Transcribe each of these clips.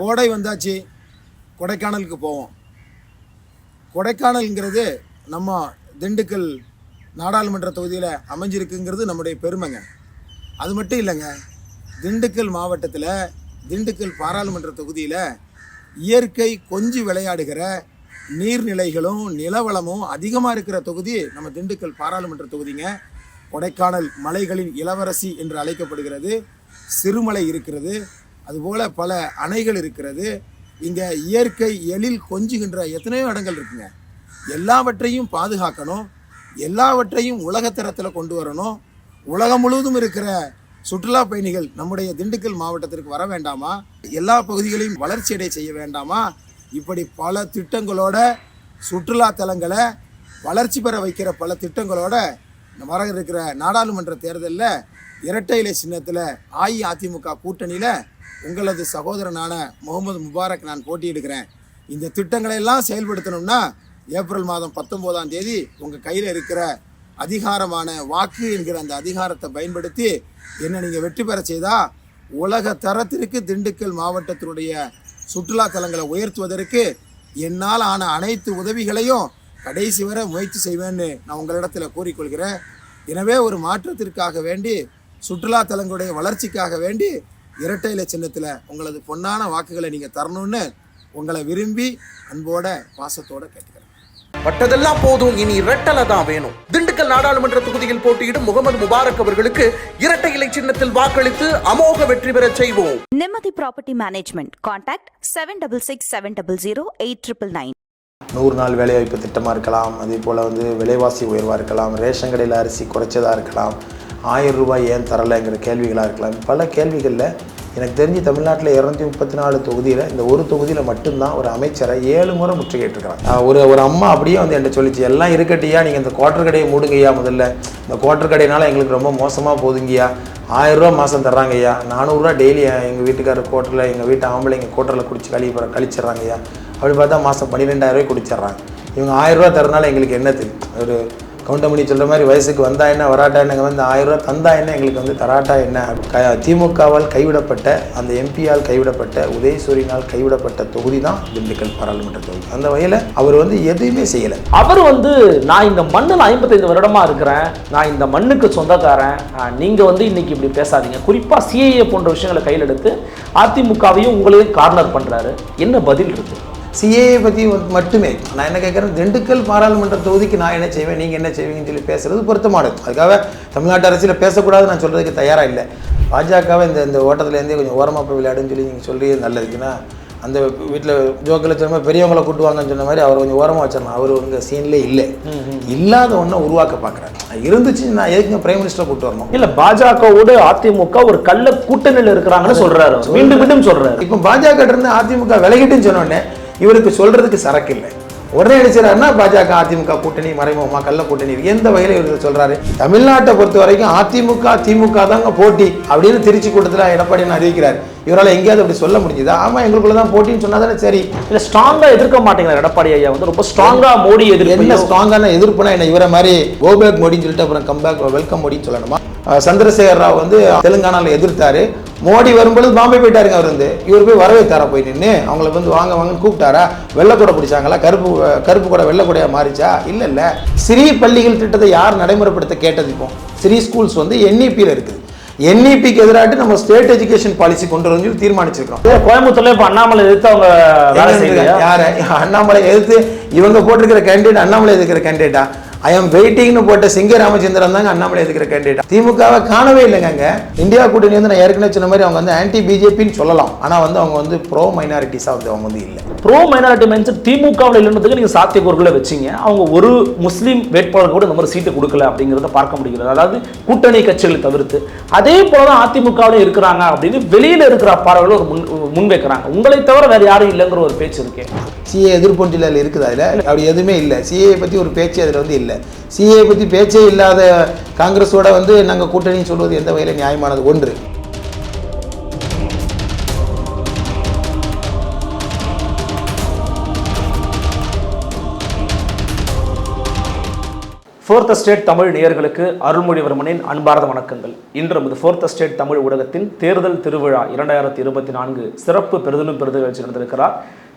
கோடை வந்தாச்சு கொடைக்கானலுக்கு போவோம். கொடைக்கானல்ங்கிறது நம்ம திண்டுக்கல் நாடாளுமன்ற தொகுதியில் அமைஞ்சிருக்குங்கிறது நம்முடைய பெருமைங்க. அது மட்டும் இல்லைங்க திண்டுக்கல் மாவட்டத்தில் திண்டுக்கல் பாராளுமன்ற தொகுதியில் இயற்கை கொஞ்சி விளையாடுகிற நீர்நிலைகளும் நிலவளமும் அதிகமாக இருக்கிற தொகுதி நம்ம திண்டுக்கல் பாராளுமன்ற தொகுதிங்க. கொடைக்கானல் மலைகளின் இளவரசி என்று அழைக்கப்படுகிறது. சிறுமலை இருக்கிறது. அதுபோல் பல அணைகள் இருக்கிறது. இங்கே இயற்கை எழில் கொஞ்சுகின்ற எத்தனையோ இடங்கள் இருக்குங்க. எல்லாவற்றையும் பாதுகாக்கணும். எல்லாவற்றையும் உலகத்தரத்தில் கொண்டு வரணும். உலகம் முழுவதும் இருக்கிற சுற்றுலா பயணிகள் நம்முடைய திண்டுக்கல் மாவட்டத்திற்கு வர வேண்டாமா? எல்லா பகுதிகளையும் வளர்ச்சியடை செய்ய வேண்டாமா? இப்படி பல திட்டங்களோட சுற்றுலா தலங்களை வளர்ச்சி பெற வைக்கிற பல திட்டங்களோட வர இருக்கிற நாடாளுமன்ற தேர்தலில் இரட்டை இலை சின்னத்தில் அஇஅதிமுக கூட்டணியில் உங்களது சகோதரனான முகமது முபாரக் நான் போட்டியிடுகிறேன். இந்த திட்டங்களை எல்லாம் செயல்படுத்தணும்னா ஏப்ரல் மாதம் பத்தொம்போதாம் தேதி உங்கள் கையில் இருக்கிற அதிகாரமான வாக்கு என்கிற அந்த அதிகாரத்தை பயன்படுத்தி என்னை நீங்கள் வெற்றி பெற செய்தா உலக தரத்திற்கு திண்டுக்கல் மாவட்டத்தினுடைய சுற்றுலா தலங்களை உயர்த்துவதற்கு என்னால் ஆன அனைத்து உதவிகளையும் கடைசி வரை முயற்சி செய்வேன்னு நான் உங்களிடத்தில் கூறிக்கொள்கிறேன். எனவே ஒரு மாற்றத்திற்காக வேண்டி சுற்றுலா தலங்களுடைய வளர்ச்சிக்காக வேண்டி இரட்டை இலை சின்னத்தில் உங்களது பொன்னான வாக்குகளை நீங்கள் தரணும்னு உங்களை விரும்பி அன்போட பாசத்தோட கேட்டுக்கிறேன். பட்டதெல்லாம் போதும் இனி இரட்டலை தான் வேணும். திண்டுக்கல் நாடாளுமன்ற தொகுதியில் போட்டியிடும் முகமது முபாரக் அவர்களுக்கு இரட்டை இலை சின்னத்தில் வாக்களித்து அமோக வெற்றி பெறச் செய்வோம். Nimmathi property management contact seven double six seven double zero eight triple nine. நூறு நாள் வேலைவாய்ப்பு திட்டமாக இருக்கலாம். அதே போல் வந்து விலைவாசி உயர்வாக இருக்கலாம். ரேஷன் கடையில் அரிசி குறைச்சதாக இருக்கலாம். ஆயிரம் ரூபாய் ஏன் தரலைங்கிற கேள்விகளாக இருக்கலாம். பல கேள்விகளில் எனக்கு தெரிஞ்சு தமிழ்நாட்டில் இரநூத்தி முப்பத்தி நாலு தொகுதியில் இந்த ஒரு தொகுதியில் மட்டும்தான் ஒரு அமைச்சரை ஏழு முறை முற்றுகையிட்டிருக்கிறாங்க ஒரு ஒரு அம்மா அப்படியே வந்து என்கிட்ட சொல்லிச்சு எல்லாம் இருக்கட்டியா? நீங்கள் இந்த குவார்டர் கடையை மூடுங்கய்யா முதல்ல. இந்த குவார்டர் கடையினால எங்களுக்கு ரொம்ப மோசமாக போதுங்கய்யா. ஆயிரரூவா மாதம் தர்றாங்க ஐயா நானூறுரூவா டெய்லி எங்கள் வீட்டுக்காரர் கோட்டரில் எங்கள் வீட்டு ஆம்பளைங்க கோட்டரில் குடிச்சு கழி கழிச்சிட்றாங்க ஐயா அப்படி பார்த்தா மாதம் பன்னிரெண்டாயிரரூவாய் குடிச்சிட்றாங்க. இவங்க ஆயிரரூவா தரனால எங்களுக்கு என்ன தெரியும் ஒரு கவுண்டமணி சொல்கிற மாதிரி வயசுக்கு வந்தா என்ன வராட்டா என்ன வந்து ஆயிரரூவா தந்தா என்ன எங்களுக்கு வந்து தராட்டா என்ன? க திமுகவால் கைவிடப்பட்ட அந்த எம்பியால் கைவிடப்பட்ட உதயசூரியனால் கைவிடப்பட்ட தொகுதி தான் திண்டுக்கல் பாராளுமன்ற தொகுதி. அந்த வகையில் அவர் வந்து எதுவுமே செய்யலை. அவர் வந்து நான் இந்த மண்ணில் ஐம்பத்தைந்து வருடமாக இருக்கிறேன் நான் இந்த மண்ணுக்கு சொந்தக்காரன் நீங்கள் வந்து இன்னைக்கு இப்படி பேசாதீங்க. குறிப்பாக சிஏஏ போன்ற விஷயங்களை கையில் எடுத்து அதிமுகவையும் உங்களையும் கார்னர் பண்ணுறாரு என்ன பதில் இருக்குது சிஏஏ பற்றி மட்டுமே. நான் என்ன கேட்குறேன்? திண்டுக்கல் பாராளுமன்ற தொகுதிக்கு நான் என்ன செய்வேன்? நீங்கள் என்ன செய்வீங்கன்னு சொல்லி பேசுறது பொருத்தமானது. அதுக்காக தமிழ்நாட்டு அரசியல் பேசக்கூடாது நான் சொல்கிறதுக்கு தயாராக இல்லை. பாஜகவை இந்த இந்த ஓட்டத்துலேருந்தே கொஞ்சம் ஓரமாக போய் விளையாடுன்னு சொல்லி நீங்கள் சொல்கிறது நல்லதுக்குன்னா அந்த வீட்டில் ஜோக்கில் சொன்ன மாதிரி பெரியவங்களை கூட்டுவாங்கன்னு சொன்ன மாதிரி அவர் கொஞ்சம் ஓரமாக வச்சிடணும். அவர் உங்க சீன்லேயே இல்லை. இல்லாத ஒன்றை உருவாக்க பார்க்குறாரு இருந்துச்சு நான் எதுக்குங்க பிரைம் மினிஸ்டரை கூட்டு வரணும்? இல்ல பாஜகவோடு அதிமுக ஒரு கள்ள கூட்டணியில் இருக்கிறாங்கன்னு அவர். மீண்டும் மீண்டும் சொல்றாரு. இப்போ பாஜக இருந்து அதிமுக விலகிட்டுன்னு சொன்னோடனே இவருக்கு சொல்றதுக்கு சரக்கு இல்லை உடனே அடிச்சாருன்னா பாஜக அதிமுக கூட்டணி மறைமுகமா கள்ள கூட்டணி எந்த வகையில இவர் சொல்றாரு? தமிழ்நாட்டை பொறுத்த வரைக்கும் அதிமுக திமுக தாங்க போட்டி அப்படின்னு திருச்சி கூட்டத்தில் எடப்பாடி அறிவிக்கிறார். இவரால் எங்கேயாவது அப்படி சொல்ல முடிஞ்சுதா? ஆமா எங்களுக்குள்ள தான் போட்டின்னு சொன்னா தானே சரி. இல்ல ஸ்ட்ராங்கா எதிர்க்க மாட்டேங்கிறார் எடப்பாடி ஐயா. வந்து ரொம்ப ஸ்ட்ராங்கா மோடி என்ன எதிர்ப்பு ஸ்ட்ராங்கான எதிர்ப்புனா என்ன? இவரை மாதிரி கோபேக் மோடின்னு சொல்லிட்டு அப்புறம் கம்பேக் வெல்கம் மோடின்னு சொல்லணுமா? சந்திரசேகர் ராவ் வந்து தெலுங்கானால எதிர்த்தாரு. மோடி வரும்பொழுது பாம்பே போயிட்டாருங்க அவர் வந்து இவர் போய் வரவேற்றாரா போய் நின்று அவங்கள வந்து வாங்க வாங்கன்னு கூப்பிட்டாரா? வெள்ளை கூட பிடிச்சாங்களா? கருப்பு கருப்பு கூட வெள்ளை கூடையா மாறிச்சா? இல்ல இல்ல. சிறி பள்ளிகள் திட்டத்தை யார் நடைமுறைப்படுத்த கேட்டது இப்போ? சிறி ஸ்கூல்ஸ் வந்து என்இபியில் இருக்குது. என்இபிக்கு எதிராட்டு நம்ம ஸ்டேட் எஜுகேஷன் பாலிசி கொண்டு வந்து தீர்மானிச்சிருக்கோம் கோயம்புத்தூர்ல இப்ப அண்ணாமலை எதிர்த்து அவங்க வேலை செய்யலையா? யார? அண்ணாமலை எதிர்த்து இவங்க போட்டிருக்கிற கேண்டிடேட் அண்ணாமலை எதிர்க்கிற கேண்டிடேட்டா ஐ எம் வெயிட்டிங்னு போட்ட சிங்க ராமச்சந்திரன் தாங்க அண்ணாமலை எதிர்க்கிற கேண்டிடேட் திமுகவை காணவே இல்லைங்க அங்க இந்தியா கூட்டணி வந்து நான் ஏற்கனவே சொன்ன மாதிரி அவங்க வந்து ஆன்டி பிஜேபின்னு சொல்லலாம். ஆனா வந்து அவங்க வந்து ப்ரோ மைனாரிட்டிஸா வந்து அவங்க வந்து இல்லை. ப்ரோ மைனாரிட்டி மைண்ட் திமுகவில் இல்லைன்றதுக்கு நீங்க சாத்தியக்கூறுகளை வச்சீங்க. அவங்க ஒரு முஸ்லீம் வேட்பாளர் கூட இந்த மாதிரி சீட்டு கொடுக்கல அப்படிங்கிறத பார்க்க முடிகிறது. அதாவது கூட்டணி கட்சிகளை தவிர்த்து. அதே போல தான் அதிமுகவில் இருக்கிறாங்க அப்படின்னு வெளியில இருக்கிற பார்வையில் ஒரு முன் முன்வைக்கிறாங்க உங்களை தவிர வேற யாரும் இல்லைங்கிற ஒரு பேச்சு இருக்கே. சிஏ எதிர்ப்பொன்றில் அதில் இருக்குதா அதில். அப்படி எதுவுமே இல்லை. சிஏ பற்றி ஒரு பேச்சு அதில் வந்து இல்லை. இல்லை. சிஏ பற்றி பேச்சே இல்லாத காங்கிரஸோட வந்து நாங்கள் கூட்டணி சொல்வது எந்த வகையில் நியாயமானது? ஒன்று. ஃபோர்த் ஸ்டேட் தமிழ் நேயர்களுக்கு அருள்மொழிவர்மனின் அன்பார்ந்த வணக்கங்கள். இன்று நமது ஃபோர்த் ஸ்டேட் தமிழ் ஊடகத்தின் தேர்தல் திருவிழா இரண்டாயிரத்தி இருபத்தி நான்கு சிறப்பு பெருதிலும் பெருது நிகழ்ச்சி நடந்திருக்கிறார்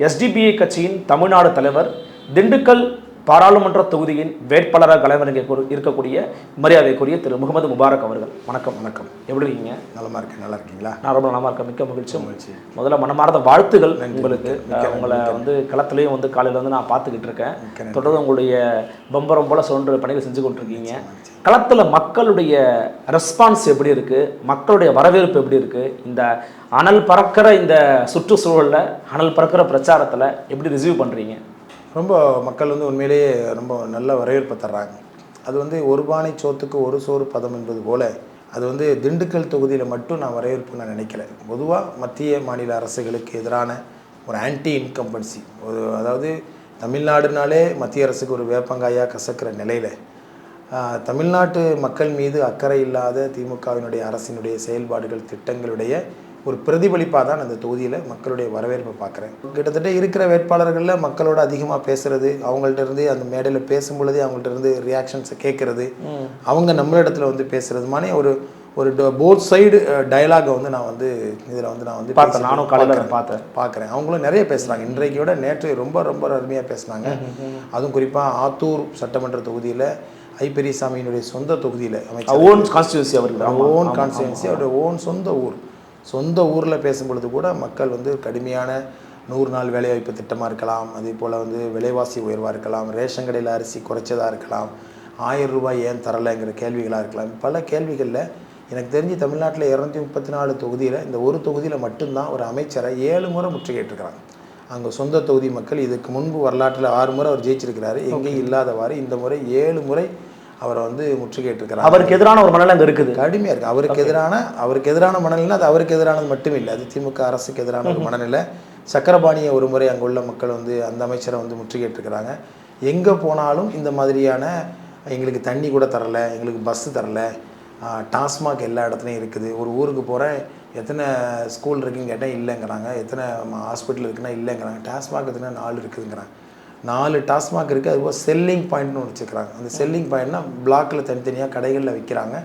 எஸ்டிபிஐ கட்சியின் தமிழ்நாடு தலைவர் திண்டுக்கல் பாராளுமன்ற தொகுதியின் வேட்பாளராக களமிறங்க இருக்கக்கூடிய மரியாதைக்குரிய திரு முகமது முபாரக் அவர்கள். வணக்கம் வணக்கம். எப்படி இருக்கீங்க? நலமா இருக்கேன். நல்லா இருக்கீங்களா? நான் ரொம்ப நல்லா இருக்கேன். மிக்க மகிழ்ச்சி. முதல்ல மனமார்ந்த வாழ்த்துகள் உங்களுக்கு. உங்களை வந்து களத்திலையும் வந்து காலையில வந்து நான் பார்த்துக்கிட்டு இருக்கேன். தொடர்ந்து உங்களுடைய பம்பரம் போல சொன்று பணிகள் செஞ்சு கொண்டிருக்கீங்க. களத்துல மக்களுடைய ரெஸ்பான்ஸ் எப்படி இருக்கு? மக்களுடைய வரவேற்பு எப்படி இருக்கு? இந்த அனல் பறக்கிற இந்த சுற்றுச்சூழல்ல அனல் பறக்கிற பிரச்சாரத்துல எப்படி ரிசீவ் பண்றீங்க? ரொம்ப மக்கள் வந்து உண்மையிலேயே ரொம்ப நல்ல வரவேற்பை தர்றாங்க. அது வந்து ஒரு பானை சோத்துக்கு ஒரு சோறு பதம் என்பது போல அது வந்து திண்டுக்கல் தொகுதியில் மட்டும் நான் வரவேற்பு நான் நினைக்கல. பொதுவாக மத்திய மாநில அரசுகளுக்கு எதிரான ஒரு ஆன்டி இன்கம்பன்சி ஒரு அதாவது தமிழ்நாடுனாலே மத்திய அரசுக்கு ஒரு வேப்பங்காயாக கசக்கிற நிலையில் தமிழ்நாட்டு மக்கள் மீது அக்கறை இல்லாத திமுகவினுடைய அரசினுடைய செயல்பாடுகள் திட்டங்களுடைய ஒரு பிரதிபலிப்பாக தான் அந்த தொகுதியில் மக்களுடைய வரவேற்பை பார்க்குறேன். கிட்டத்தட்ட இருக்கிற வேட்பாளர்களில் மக்களோட அதிகமாக பேசுறது அவங்கள்ட்ட இருந்து அந்த மேடையில் பேசும் பொழுதே அவங்கள்ட்ட இருந்து ரியாக்ஷன்ஸை கேட்குறது அவங்க நம்மளிடத்துல வந்து பேசுறதுமான ஒரு ஒரு போத் சைடு டயலாகை வந்து நான் வந்து இதில் வந்து நான் வந்து பார்த்தேன், நானும் காலையில பார்க்கறேன். பார்த்தேன். பார்க்குறேன். அவங்களும் நிறைய பேசுகிறாங்க இன்றைக்கு விட நேற்று ரொம்ப ரொம்ப அருமையாக பேசுனாங்க. அதுவும் குறிப்பாக ஆத்தூர் சட்டமன்ற தொகுதியில் ஐ பெரியசாமியினுடைய சொந்த தொகுதியில் அமைச்சர் ஓன் கான்ஸ்டியூன்சி அவருக்கு. ஓன் கான்ஸ்டியன்சி அவருடைய ஓன் சொந்த ஊர். சொந்த ஊரில் பேசும்பொழுது கூட மக்கள் வந்து கடுமையான நூறு நாள் வேலைவாய்ப்பு திட்டமாக இருக்கலாம் அதே போல் வந்து விலைவாசி உயர்வாக இருக்கலாம் ரேஷன் கடையில் அரிசி குறைச்சதாக இருக்கலாம் ஆயிரம் ரூபாய் ஏன் தரலைங்கிற கேள்விகளாக இருக்கலாம். பல கேள்விகளில் எனக்கு தெரிஞ்சு தமிழ்நாட்டில் இரநூத்தி முப்பத்தி நாலு தொகுதியில் இந்த ஒரு தொகுதியில் மட்டும்தான் ஒரு அமைச்சரை ஏழு முறை முற்றுகையிட்டிருக்கிறாங்க அங்கே சொந்த தொகுதி மக்கள் இதுக்கு முன்பு வரலாற்றில் ஆறு முறை அவர் ஜெயிச்சிருக்கிறாரு எங்கேயும் இல்லாதவாறு இந்த முறை ஏழு முறை அவரை வந்து முற்றுகையிட்டிருக்கிறாங்க அவருக்கு எதிரான ஒரு மனநிலை அங்க இருக்குது. கடுமையாக இருக்குது அவருக்கு எதிரான அவருக்கு எதிரான மனநிலை அது அவருக்கு எதிரானது மட்டும் இல்லை அது திமுக அரசுக்கு எதிரான ஒரு மனநிலை. சக்கரபாணியை ஒரு முறை அங்கே உள்ள மக்கள் வந்து அந்த அமைச்சரை வந்து முற்றுகையிட்டிருக்கிறாங்க எங்கே போனாலும் இந்த மாதிரியான எங்களுக்கு தண்ணி கூட தரல எங்களுக்கு பஸ்ஸு தரல. டாஸ்மாக் எல்லா இடத்துலையும் இருக்குது. ஒரு ஊருக்கு போகிறேன் எத்தனை ஸ்கூல் இருக்குன்னு கேட்டால் இல்லைங்கிறாங்க. எத்தனை ஹாஸ்பிட்டல் இருக்குன்னா இல்லைங்கிறாங்க. டாஸ்மாக் எத்தனை நாலு இருக்குதுங்கிறாங்க. நாலு டாஸ்மாக் இருக்குது அதுபோல் செல்லிங் பாயிண்ட்னு ஒன்று வச்சுக்கிறாங்க அந்த செல்லிங் பாயிண்ட்னா பிளாக்கில் தனித்தனியாக கடைகளில் விற்கிறாங்க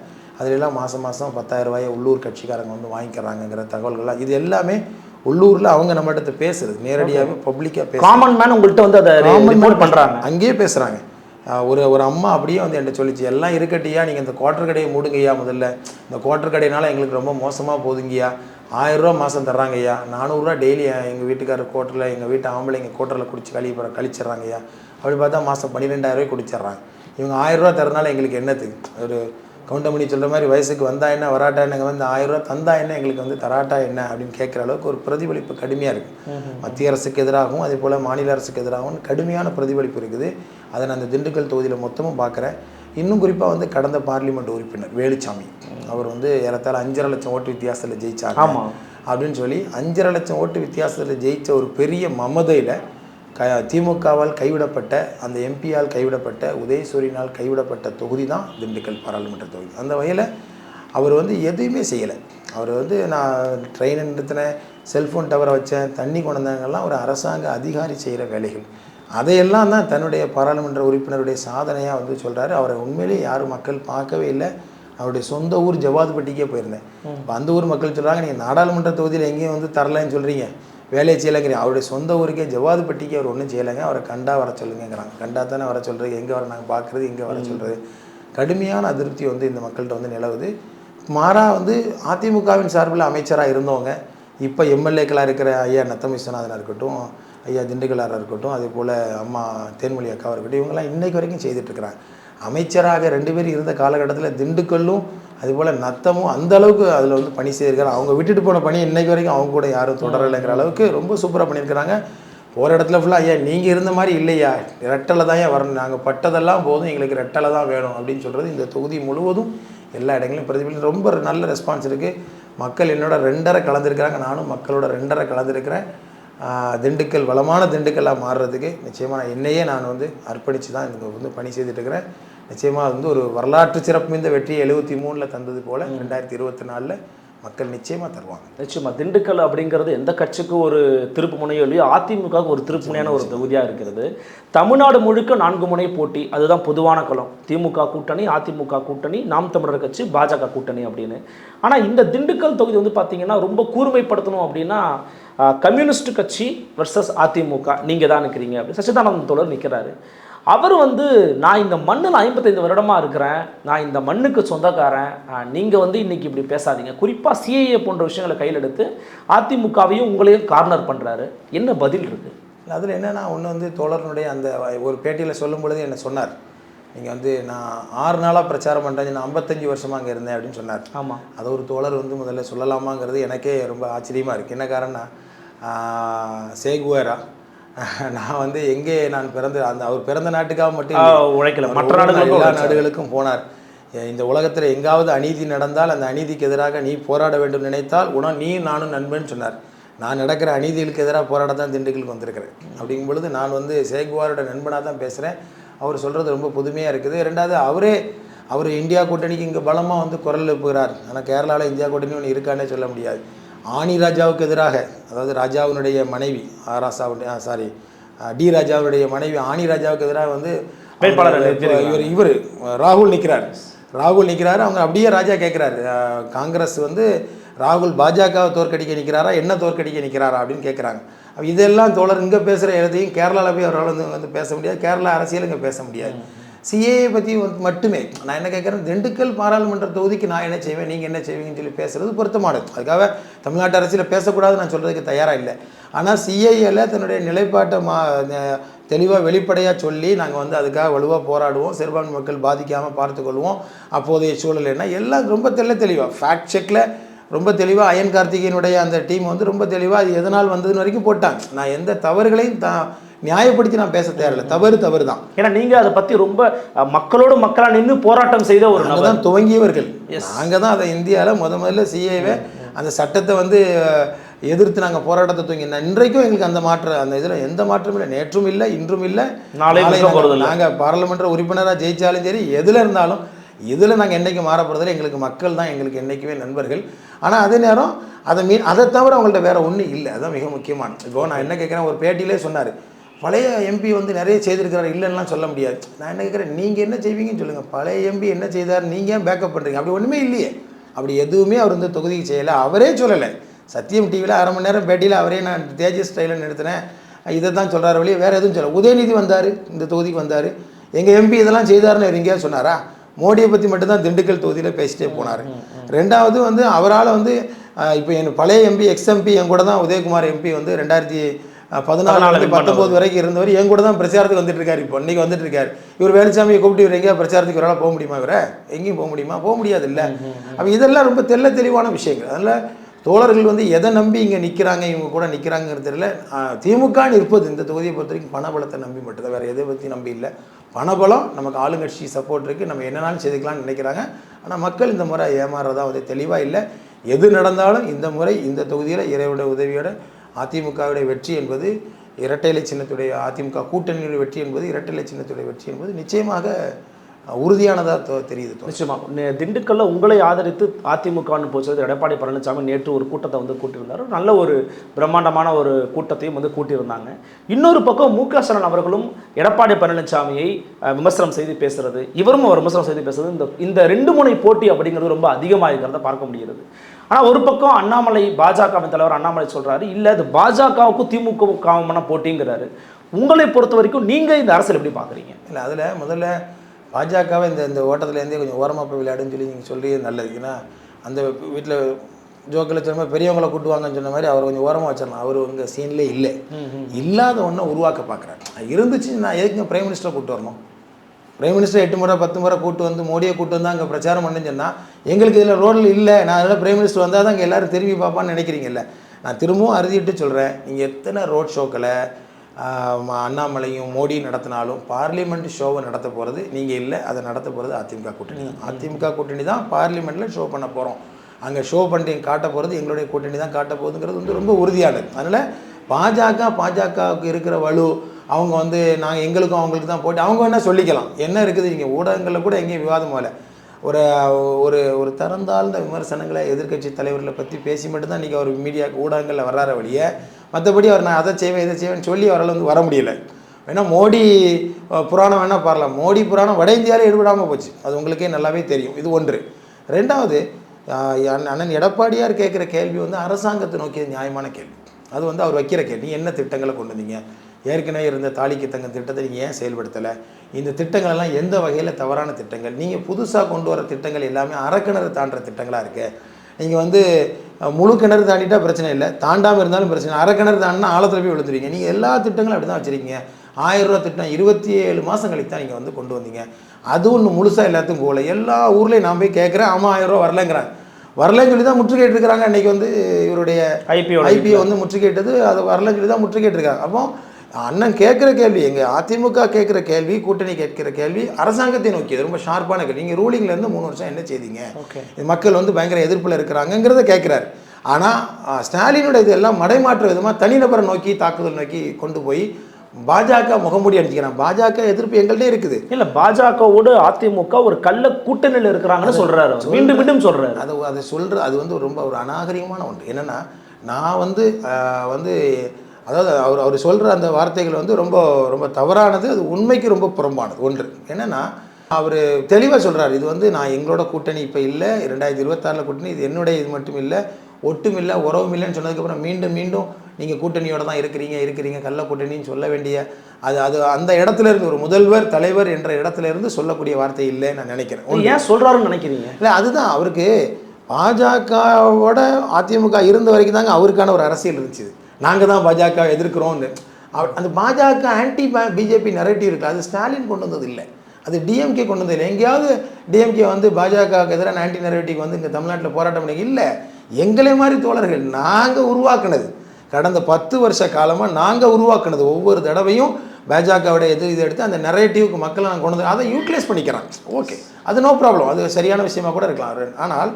அதிலெல்லாம் மாதம் மாதம் பத்தாயிரம் ரூபாயை உள்ளூர் கட்சிக்காரங்க வந்து வாங்கிக்கிறாங்கங்கிற தகவல்கள்லாம். இது எல்லாமே உள்ளூரில் அவங்க நம்மகிட்ட பேசுறது. நேரடியாகவே பப்ளிக்காக காமன் மேன் உங்கள்கிட்ட வந்து அதை ரிப்போர்ட் பண்றாங்க. அங்கேயே பேசுகிறாங்க ஒரு ஒரு அம்மா அப்படியே வந்து என்கிட்ட சொல்லிச்சு எல்லாம் இருக்கட்டியா? நீங்கள் இந்த குவார்டர் கடையை மூடுங்கய்யா முதல்ல. இந்த குவார்டர் கடையினால எங்களுக்கு ரொம்ப மோசமாக போதுங்கய்யா. ஆயிரரூவா மாதம் தர்றாங்கய்யா நானூறுரூவா டெய்லி எங்கள் வீட்டுக்காரர் கோட்டரில் எங்கள் வீட்டு ஆம்பளைங்க கோட்டரில் குடிச்சு கழி கழிச்சிட்றாங்கய்யா அப்படி பார்த்தா மாதம் பன்னிரெண்டாயிரரூவாய் குடிச்சிட்றாங்க. இவங்க ஆயிரரூவா தரனால எங்களுக்கு என்னத்துக்கு ஒரு கவுண்டமணி சொல்கிற மாதிரி வயசுக்கு வந்தா என்ன வராட்டா என்ன வந்து ஆயிரம் ரூபா தந்தா என்ன எங்களுக்கு வந்து தராட்டா என்ன அப்படின்னு கேட்குற அளவுக்கு ஒரு பிரதிபலிப்பு கடுமையாக இருக்குது மத்திய அரசுக்கு எதிராகவும் அதே போல் மாநில அரசுக்கு எதிராகவும் கடுமையான பிரதிபலிப்பு இருக்குது. அதை நான் அந்த திண்டுக்கல் தொகுதியில் மொத்தமும் பார்க்குறேன். இன்னும் குறிப்பாக வந்து கடந்த பார்லிமெண்ட் உறுப்பினர் வேலுச்சாமி. அவர் வந்து ஏறத்தாழ அஞ்சரை லட்சம் ஓட்டு வித்தியாசத்தில் ஜெயிச்சாங்க. ஆமா. அப்படின்னு சொல்லி அஞ்சரை லட்சம் ஓட்டு வித்தியாசத்தில் ஜெயிச்ச ஒரு பெரிய மமதையில் க திமுகவால் கைவிடப்பட்ட அந்த எம்பியால் கைவிடப்பட்ட உதயசூரியனால் கைவிடப்பட்ட தொகுதி தான் திண்டுக்கல் பாராளுமன்ற தொகுதி. அந்த வகையில் அவர் வந்து எதுவுமே செய்யலை. அவர் வந்து நான் ட்ரெயின் நிறுத்தினேன் செல்ஃபோன் டவரை வச்சேன் தண்ணி கொண்டாங்கலாம் ஒரு அரசாங்க அதிகாரி செய்கிற வேலைகள். அதையெல்லாம் தான் தன்னுடைய பாராளுமன்ற உறுப்பினருடைய சாதனையாக வந்து சொல்கிறாரு அவரை உண்மையிலேயே யாரும் மக்கள் பார்க்கவே இல்லை. அவருடைய சொந்த ஊர் ஜவாதுப்பட்டிக்கே போயிருந்தேன். இப்போ அந்த ஊர் மக்கள் சொல்கிறாங்க நீங்கள் நாடாளுமன்ற தொகுதியில் எங்கேயும் வந்து தரலைன்னு சொல்கிறீங்க வேலையை செய்யலைங்கிறீங்க. அவருடைய சொந்த ஊருக்கே ஜவாதுப்பட்டிக்கு அவர் ஒன்றும் செய்யலைங்க. அவரை கண்டா வர சொல்லுங்கிறாங்க கண்டா தானே வர சொல்கிறது எங்கே வர நாங்கள் பார்க்குறது எங்கே வர சொல்கிறது கடுமையான அதிருப்தி வந்து இந்த மக்கள்கிட்ட வந்து நிலவுது. மாறா வந்து அதிமுகவின் சார்பில் அமைச்சராக இருந்தவங்க இப்போ எம்எல்ஏக்களாக இருக்கிற ஐயா நத்தம் விஸ்வநாதனாக இருக்கட்டும் ஐயா திண்டுக்கலாராக இருக்கட்டும் அதே போல் அம்மா தேன்மொழி அக்காவாக இருக்கட்டும் இவங்கெல்லாம் இன்னைக்கு வரைக்கும் செய்துட்ருக்குறாங்க அமைச்சராக ரெண்டு பேரும் இருந்த காலகட்டத்தில் திண்டுக்கல்லும் அதுபோல் நத்தமும் அந்த அளவுக்கு அதில் வந்து பணி செய்திருக்காரு அவங்க விட்டுட்டு போன பணி இன்றைக்கு வரைக்கும் அவங்க கூட யாரும் தொடரலைங்கிற அளவுக்கு ரொம்ப சூப்பராக பண்ணியிருக்கிறாங்க. போகிற இடத்துல ஃபுல்லாக ஐயா நீங்கள் இருந்த மாதிரி இல்லையா? ரெட்டலை தான் ஏன் வரணும். நாங்கள் பட்டதெல்லாம் போதும் எங்களுக்கு ரெட்டலை தான் வேணும் அப்படின்னு சொல்கிறது இந்த தொகுதி முழுவதும் எல்லா இடங்களிலும் பிரதிபலி ரொம்ப நல்ல ரெஸ்பான்ஸ் இருக்குது மக்கள் என்னோட ரெண்டரை கலந்துருக்கிறாங்க. நானும் மக்களோட ரெண்டரை கலந்துருக்கிறேன். திண்டுக்கல் வளமான திண்டுக்கல்லாக மாறுறதுக்கு நிச்சயமாக என்னையே நான் வந்து அர்ப்பணித்து தான் இங்கே வந்து பணி செய்துட்டுருக்கிறேன் நிச்சயமாக வந்து ஒரு வரலாற்று சிறப்பு மிந்த வெற்றியை எழுபத்தி மூணில் தந்தது போல் ரெண்டாயிரத்தி இருபத்தி நாலில் மக்கள் நிச்சயமாக தருவாங்க. நிச்சயமா. திண்டுக்கல் அப்படிங்கிறது எந்த கட்சிக்கும் ஒரு திருப்பு முனையோ இல்லையோ அதிமுகவுக்கு ஒரு திருப்பு முனையான ஒரு தொகுதியாக இருக்கிறது. தமிழ்நாடு முழுக்க நான்கு முனை போட்டி அதுதான் பொதுவான களம். திமுக கூட்டணி அதிமுக கூட்டணி நாம் தமிழர் கட்சி பாஜக கூட்டணி அப்படின்னு. ஆனால் இந்த திண்டுக்கல் தொகுதி வந்து பார்த்தீங்கன்னா ரொம்ப கூர்மைப்படுத்தணும் அப்படின்னா கம்யூனிஸ்ட் கட்சி வர்சஸ் அதிமுக. நீங்கள் தான் நிற்கிறீங்க அப்படி சச்சிதானந்தன் தோழர் நிற்கிறாரு அவர் வந்து நான் இந்த மண்ணில் ஐம்பத்தைந்து வருடமாக இருக்கிறேன். நான் இந்த மண்ணுக்கு சொந்தக்காரன். நீங்கள் வந்து இன்னைக்கு இப்படி பேசாதீங்க. குறிப்பாக சிஏஏ போன்ற விஷயங்களை கையில் எடுத்து அதிமுகவையும் உங்களையும் கார்னர் பண்ணுறாரு என்ன பதில் இருக்குது அதில் என்னென்னா ஒன்று வந்து தோழர்களுடைய அந்த ஒரு பேட்டியில் சொல்லும் பொழுது என்ன சொன்னார். நீங்கள் வந்து நான் ஆறு நாளாக பிரச்சாரம் பண்ணுறேன் நான் ஐம்பத்தஞ்சு வருஷமாக அங்கே இருந்தேன். அப்படின்னு சொன்னார். ஆமாம் அதை ஒரு தோழர் வந்து முதல்ல சொல்லலாமாங்கிறது எனக்கே ரொம்ப ஆச்சரியமாக இருக்குது என்ன காரணம்னா சேகுவேரா நான் வந்து எங்கே நான் பிறந்த அந்த அவர் பிறந்த நாட்டுக்காக மட்டும் உழைக்கல. மற்ற நாடுகளுக்கும் எல்லா. நாடுகளுக்கும் போனார். இந்த உலகத்தில் எங்காவது அநீதி நடந்தால் அந்த அநீதிக்கு எதிராக நீ போராட வேண்டும் நினைத்தால் உன நீ நானும் நண்பன் சொன்னார். நான் நடக்கிற அநீதிகளுக்கு எதிராக போராட தான் திண்டுக்கலுக்கு வந்திருக்கிறேன். அப்படிங்கும் பொழுது நான் வந்து சேகுவாரோட நண்பனாக தான் பேசுகிறேன் அவர் சொல்கிறது ரொம்ப புதுமையாக இருக்குது. ரெண்டாவது அவரே அவர் இந்தியா கூட்டணிக்கு இங்கே பலமாக வந்து குரல் எழுப்புகிறார் ஆனால் கேரளாவில் இந்தியா கூட்டணி ஒன்று இருக்கானே சொல்ல முடியாது. ஆணி ராஜாவுக்கு எதிராக அதாவது ராஜாவினுடைய மனைவி ஆராசாவுடைய சாரி டி ராஜாவுடைய மனைவி ஆணி ராஜாவுக்கு எதிராக வந்து. இவர் இவர் ராகுல் நிற்கிறார் ராகுல் நிற்கிறாரு அவங்க அப்படியே ராஜா கேட்குறாரு. காங்கிரஸ் வந்து ராகுல் பாஜகவை தோற்கடிக்க நிற்கிறாரா என்ன தோற்கடிக்க நிற்கிறாரா அப்படின்னு கேட்குறாங்க. அப்ப இதெல்லாம் தோழர் இங்கே பேசுகிற இடத்தையும் கேரளாவில் போய் அவரால் வந்து வந்து பேச முடியாது கேரளா அரசியல் இங்கே பேச முடியாது. சிஏஏ பற்றி மட்டுமே. நான் என்ன கேட்குறேன்? திண்டுக்கல் பாராளுமன்ற தொகுதிக்கு நான் என்ன செய்வேன்? நீங்கள் என்ன செய்வீங்கன்னு சொல்லி பேசுறது பொருத்தமானது. அதுக்காக தமிழ்நாட்டு அரசியல் பேசக்கூடாது நான் சொல்கிறதுக்கு தயாராக இல்லை. ஆனால் சிஏஏல தன்னுடைய நிலைப்பாட்டை மா தெளிவாக வெளிப்படையாக சொல்லி நாங்கள் வந்து அதுக்காக வலுவாக போராடுவோம். சிறுபான்மை மக்கள் பாதிக்காமல் பார்த்துக்கொள்வோம் அப்போதைய சூழல் என்ன? எல்லாம் ரொம்ப தெல்ல தெளிவாக ஃபேக்ட் செக்கில் ரொம்ப தெளிவாக அயன் கார்த்திகேயனுடைய அந்த டீம் வந்து ரொம்ப தெளிவாக அது எதனால் வந்ததுன்னு வரைக்கும் போட்டாங்க. நான் எந்த தவறுகளையும் த நியாயப்படுத்தி நான் பேச தேவையில்லை. தவறு தவறு தான் ஏன்னா நீங்கள் அதை பற்றி ரொம்ப மக்களோடு மக்களாக நின்று போராட்டம் செய்த ஒரு நபர். தான் துவங்கியவர்கள். நாங்கள் தான் அதை இந்தியாவில் முத முதல்ல சிஏவை அந்த சட்டத்தை வந்து எதிர்த்து நாங்கள் போராட்டத்தை துவங்கி இன்றைக்கும் எங்களுக்கு அந்த மாற்றம் அந்த இதில் எந்த மாற்றமும் இல்லை. நேற்றும் இல்லை இன்றும் இல்லை. நாளை. நாங்கள் பாராளுமன்ற உறுப்பினராக ஜெயிச்சாலும் சரி எதில் இருந்தாலும் இதில் நாங்கள் என்றைக்கும் மாற போகிறதில்ல எங்களுக்கு மக்கள் தான் எங்களுக்கு என்றைக்குமே நண்பர்கள். ஆனால் அதே நேரம் அதை மீ அதை தவிர அவங்கள்ட்ட வேற ஒன்றும் இல்லை. அதுதான் மிக முக்கியமானது இப்போ நான் என்ன கேட்குறேன் ஒரு பேட்டியிலே சொன்னார். பழைய எம்பி வந்து நிறைய செய்திருக்கிறார் இல்லைன்னுலாம் சொல்ல முடியாது. நான் என்ன கேட்குறேன் நீங்கள் என்ன செய்வீங்கன்னு சொல்லுங்கள் பழைய எம்பி என்ன செய்தார் நீங்கள் ஏன் பேக்கப் பண்ணுறீங்க அப்படி ஒன்றுமே இல்லையே. அப்படி எதுவுமே அவர் இந்த தொகுதிக்கு செய்யலை. அவரே சொல்லலை. சத்தியம் டிவியில் அரை மணி நேரம் பேட்டியில் அவரே நான் தேஜஸ் ஸ்டைலில் நிறுத்தினேன். இதை தான் சொல்கிறார் வழியே வேறு எதுவும் சொல்ல உதயநிதி வந்தார் இந்த தொகுதிக்கு வந்தார். எங்கள் எம்பி இதெல்லாம் செய்தாருன்னு அவர் எங்கேயாவது சொன்னாரா? மோடியை பற்றி மட்டும்தான் திண்டுக்கல் தொகுதியில் பேசிட்டே போனார். ரெண்டாவது வந்து அவரால் வந்து இப்போ என் பழைய எம்பி எக்ஸ்எம்பி என் கூட தான் உதயகுமார் எம்பி வந்து ரெண்டாயிரத்தி பதினாலு பத்தொம்போது வரைக்கும் இருந்தவர் என் கூட தான் பிரச்சாரத்துக்கு வந்துட்டு இருக்காரு இப்போ. இன்னைக்கு வந்துட்டு இருக்காரு இவர் வேலுச்சாமியை கூப்பிட்டு இவர் எங்கேயா பிரச்சாரத்துக்கு இவரால் போக முடியுமா இவரை? எங்கேயும் போக முடியுமா? போக முடியாது இல்லை அப்போ இதெல்லாம் ரொம்ப தெள்ள தெளிவான விஷயங்கள். அதனால் தோழர்கள் வந்து எதை நம்பி இங்கே நிற்கிறாங்க இவங்க கூட நிற்கிறாங்கிறது தெரியல. திமுக இருப்பது இந்த தொகுதியை பொறுத்த வரைக்கும் பணபலத்தை நம்பி மட்டும்தான். வேறு எதை பற்றி நம்பி இல்லை. பணபலம் நமக்கு ஆளுங்கட்சி சப்போர்ட் இருக்குது நம்ம என்னனாலும் செய்துக்கலாம்னு நினைக்கிறாங்க. ஆனால் மக்கள் இந்த முறை ஏமாறுறதா வந்து தெளிவாக இல்லை. எது நடந்தாலும் இந்த முறை இந்த தொகுதியில் இறைவனுடைய உதவியோட அதிமுகவுடைய வெற்றி என்பது இரட்டை சின்னத்துடைய அதிமுக கூட்டணியுடைய வெற்றி என்பது இரட்டை சின்னத்துடைய வெற்றி என்பது நிச்சயமாக உறுதியானதாக தெரியுது நிச்சயமாக திண்டுக்கல்லில் திண்டுக்கல்ல உங்களை ஆதரித்து அதிமுகன்னு போச்சு எடப்பாடி பழனிசாமி நேற்று ஒரு கூட்டத்தை வந்து கூட்டியிருந்தார். நல்ல ஒரு பிரம்மாண்டமான ஒரு கூட்டத்தையும் வந்து கூட்டியிருந்தாங்க. இன்னொரு பக்கம் மு க ஸ்டாலின் அவர்களும் எடப்பாடி பழனிசாமியை விமர்சனம் செய்து பேசுறது இவரும் அவர் விமர்சனம் செய்து பேசுறது இந்த இந்த ரெண்டு முனை போட்டி அப்படிங்கிறது ரொம்ப அதிகமாக இருக்கிறத பார்க்க முடிகிறது. ஆனால் ஒரு பக்கம் அண்ணாமலை பாஜகவின் தலைவர் அண்ணாமலை சொல்றாரு இல்லை அது பாஜகவுக்கும் திமுகவுக்கான போட்டிங்கிறாரு. உங்களை பொறுத்த வரைக்கும் நீங்க இந்த அரசியல் எப்படி பார்க்குறீங்க இல்லை அதில் முதல்ல பாஜகவை இந்த இந்த ஓட்டத்துலேருந்தே கொஞ்சம் ஓரமாக போய் விளையாடுன்னு சொல்லி நீங்கள் சொல்லி நல்லது. ஏன்னா அந்த வீட்டில் ஜோக்கில் சொன்ன மாதிரி பெரியவங்களை கூட்டுவாங்கன்னு சொன்ன மாதிரி அவர் கொஞ்சம் ஓரமாக வச்சிடலாம். அவர் உங்கள் சீன்லே இல்லை. இல்லாத ஒன்றை உருவாக்க பார்க்குறாரு இருந்துச்சு நான் எதுக்குங்க பிரைம் மினிஸ்டரை கூட்டு வரணும்? பிரைம் மினிஸ்டர் எட்டு முறை பத்து முறை கூட்டு வந்து மோடியை கூட்டு வந்து அங்கே பிரச்சாரம் பண்ணுன்னு சொன்னால் எங்களுக்கு இதில் ரோடில் இல்லை. நான் அதில் பிரைம் மினிஸ்டர் வந்தால் தான் அங்கே எல்லோரும் திரும்பி பார்ப்பான்னு நினைக்கிறீங்கல்ல? நான் திரும்பவும் அறுதிட்டு சொல்கிறேன் நீங்கள் எத்தனை ரோட் ஷோக்களை அண்ணாமலையும் மோடி நடத்தினாலும் பார்லிமெண்ட் ஷோவை நடத்த போகிறது நீங்கள் இல்லை அதை நடத்த போகிறது அதிமுக கூட்டணி தான். அதிமுக கூட்டணி தான் பார்லிமெண்ட்டில் ஷோ பண்ண போகிறோம் அங்கே ஷோ பண்ணி காட்ட போகிறது எங்களுடைய கூட்டணி தான் காட்ட போகுதுங்கிறது வந்து ரொம்ப உறுதியானது. அதனால் பாஜக பாஜகவுக்கு இருக்கிற வலு அவங்க வந்து நாங்கள் எங்களுக்கும் அவங்களுக்கு தான் போட்டு. அவங்க வேணால் சொல்லிக்கலாம். என்ன இருக்குது? நீங்கள் ஊடகங்களில் கூட எங்கேயும் விவாதம் போகல. ஒரு ஒரு ஒரு திறந்தாழ்ந்த விமர்சனங்களை எதிர்க்கட்சி தலைவர்களை பற்றி பேசி மட்டும்தான் இன்றைக்கி அவர் மீடியா ஊடகங்களில் வர்றார வழியே மற்றபடி அவர் நான் அதை செய்வேன் இதை செய்வேன்னு சொல்லி அவரால் வந்து வர முடியல. வேணா மோடி புராணம் வேணால் பாரலாம். மோடி புராணம் வட இந்தியாவிலே ஈடுபடாமல் போச்சு. அது உங்களுக்கே நல்லாவே தெரியும். இது ஒன்று. ரெண்டாவது அண்ணன் எடப்பாடியார் கேட்குற கேள்வி வந்து அரசாங்கத்தை நோக்கிய நியாயமான கேள்வி. அது வந்து அவர் வைக்கிற கேள்வி. என்ன திட்டங்களை கொண்டு வந்தீங்க? ஏற்கனவே இருந்த தாலிக்கு தங்க திட்டத்தை நீங்கள் ஏன் செயல்படுத்தலை? இந்த திட்டங்கள் எல்லாம் எந்த வகையில் தவறான திட்டங்கள்? நீங்கள் புதுசாக கொண்டு வர திட்டங்கள் எல்லாமே அறக்கிணறு தாண்டுற திட்டங்களாக இருக்கு? நீங்கள் வந்து முழு கிணறு தாண்டிட்டா பிரச்சனை இல்லை. தாண்டாமல் இருந்தாலும் பிரச்சனை அரை கிணறு தாண்டினா ஆழத்தில் போய் விழுந்துருவீங்க. நீங்கள் எல்லா திட்டங்களும் அப்படி தான் வச்சுருக்கீங்க. ஆயிரம் ரூபா திட்டம் இருபத்தி ஏழு மாதம் கழித்து தான் நீங்கள் வந்து கொண்டு வந்தீங்க. அது ஒன்று முழுசாக எல்லாத்துக்கும் போகல. எல்லா ஊர்லேயும் நான் போய் கேட்குறேன். ஆமாம் ஆயிரம் ரூபா வரலங்கிறாங்க வரலன்னு சொல்லி தான் முற்றுகையிட்டு இருக்கிறாங்க இன்னைக்கு வந்து இவருடைய ஐபிஓ ஐபிஓ வந்து முற்றுகையிட்டது அது வரலன்னு சொல்லி தான் முற்றுகையிட்டு இருக்காங்க அப்போ அண்ணன் கேட்குற கேள்வி எங்கள் அதிமுக கேட்குற கேள்வி கூட்டணி கேட்கிற கேள்வி அரசாங்கத்தை நோக்கியது. ரொம்ப ஷார்ப்பான கேள்வி. நீங்கள் ரூலிங்லேருந்து மூணு வருஷம் என்ன செய்தீங்க. இது மக்கள் வந்து பயங்கர எதிர்ப்பில் இருக்கிறாங்கங்கிறத கேட்குறாரு. ஆனால் ஸ்டாலினோட இதெல்லாம் மடைமாற்ற விதமாக தனிநபரை நோக்கி தாக்குதல் நோக்கி கொண்டு போய் பாஜக முகமூடி அடிச்சுக்கிறான் பாஜக எதிர்ப்பு எங்கள்கிட்ட இருக்குது. இல்ல பாஜகவோடு அதிமுக ஒரு கள்ள கூட்டணியில் இருக்கிறாங்கன்னு சொல்றாரு. மீண்டும் மீண்டும் சொல்றாரு. அதை அதை சொல்கிற அது வந்து ரொம்ப ஒரு அநாகரிகமான ஒன்று. என்னென்னா நான் வந்து வந்து அதாவது அவர் அவர் சொல்கிற அந்த வார்த்தைகள் வந்து ரொம்ப ரொம்ப தவறானது அது உண்மைக்கு ரொம்ப புறம்பானது. ஒன்று. என்னென்னா அவர் தெளிவாக சொல்கிறார் இது வந்து நான் எங்களோட கூட்டணி இப்போ இல்லை ரெண்டாயிரத்தி இருபத்தாறில் கூட்டணி இது என்னுடைய இது மட்டும் இல்லை ஒட்டும் இல்லை உறவும் இல்லைன்னு சொன்னதுக்கப்புறம் மீண்டும் மீண்டும் நீங்கள் கூட்டணியோட தான் இருக்கிறீங்க இருக்கிறீங்க கள்ள கூட்டணின்னு சொல்ல வேண்டிய அது அது அந்த இடத்துல இருந்து ஒரு முதல்வர் தலைவர் என்ற இடத்துல இருந்து சொல்லக்கூடிய வார்த்தை இல்லை நான் நினைக்கிறேன். ஏன் சொல்றாருன்னு நினைக்கிறீங்க? இல்லை அதுதான். அவருக்கு பாஜகவோட அதிமுக இருந்த வரைக்கும் தாங்க அவருக்கான ஒரு அரசியல் இருந்துச்சு. நாங்கள் தான் பாஜக எதிர்க்கிறோம்னு. அந்த பாஜக ஆன்டி பிஜேபி நெரட்டிவ் இருக்குது அது ஸ்டாலின் கொண்டு வந்தது இல்லை. அது டிஎம்கே கொண்டு வந்தது இல்லை. எங்கேயாவது டிஎம்கே வந்து பாஜகவுக்கு எதிரான ஆன்டி நெரட்டிவ் வந்து இங்கே தமிழ்நாட்டில் போராட்டம் பண்ணி இல்லை. எங்களை மாதிரி தோழர்கள் நாங்கள் உருவாக்குனது. கடந்த பத்து வருஷ காலமாக நாங்கள் உருவாக்குனது ஒவ்வொரு தடவையும் பாஜகவோட எது இது எடுத்து அந்த நெரேட்டிவ்க்கு மக்களை நான் கொண்டு வந்து அதை யூட்டிலைஸ் பண்ணிக்கிறான் ஓகே அது நோ ப்ராப்ளம் அது சரியான விஷயமா கூட இருக்கலாம். ஆனால்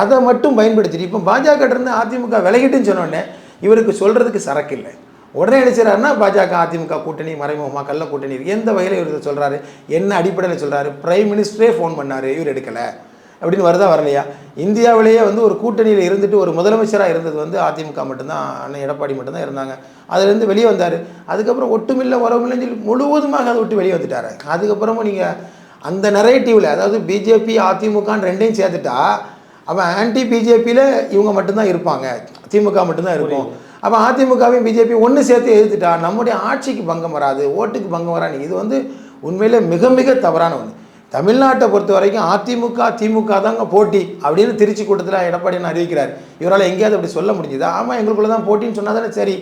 அதை மட்டும் பயன்படுத்திட்டு இப்போ பாஜக இருந்து அதிமுக விலகிட்டுன்னு சொன்னோடனே இவருக்கு சொல்கிறதுக்கு சரக்கு இல்லை. உடனே என்ன பாஜக அதிமுக கூட்டணி மறைமுகமாக கள்ள கூட்டணி எந்த வகையில் இவர் சொல்கிறாரு என்ன அடிப்படையில் சொல்கிறாரு பிரைம் மினிஸ்டரே ஃபோன் பண்ணார் இவர் எடுக்கலை. அப்படின்னு வருதா வரலையா? இந்தியாவிலேயே வந்து ஒரு கூட்டணியில் இருந்துட்டு ஒரு முதலமைச்சராக இருந்தது வந்து அதிமுக மட்டும்தான் அண்ணன் எடப்பாடி மட்டும்தான் இருந்தாங்க. அதுலேருந்து வெளியே வந்தார். அதுக்கப்புறம் ஒட்டுமில்ல உறவுமில்லைன்னு சொல்லி முழுவதுமாக அதை விட்டு வெளியே வந்துட்டாரு. அதுக்கப்புறமும் நீங்கள் அந்த நரேட்டிவில் அதாவது பிஜேபி அதிமுகன்னு ரெண்டையும் சேர்த்துட்டா அவன் ஆன்டி பிஜேபியில் இவங்க மட்டும்தான் இருப்பாங்க. திமுக மட்டும்தான் இருக்கும். அப்போ அதிமுகவையும் பிஜேபி ஒன்று சேர்த்து எதிர்த்துட்டா நம்முடைய ஆட்சிக்கு பங்கம் வராது ஓட்டுக்கு பங்கம் வராது. இது வந்து உண்மையிலே மிக மிக தவறான ஒன்று தமிழ்நாட்டை பொறுத்த வரைக்கும் அதிமுக திமுக தாங்க போட்டி அப்படின்னு திருச்சி கூட்டத்தில் எடப்பாடி அறிவிக்கிறார். இவரால் எங்கேயாவது அப்படி சொல்ல முடிஞ்சுதா? ஆமாம் எங்களுக்குள்ள தான் போட்டின்னு சொன்னால் தானே சரி.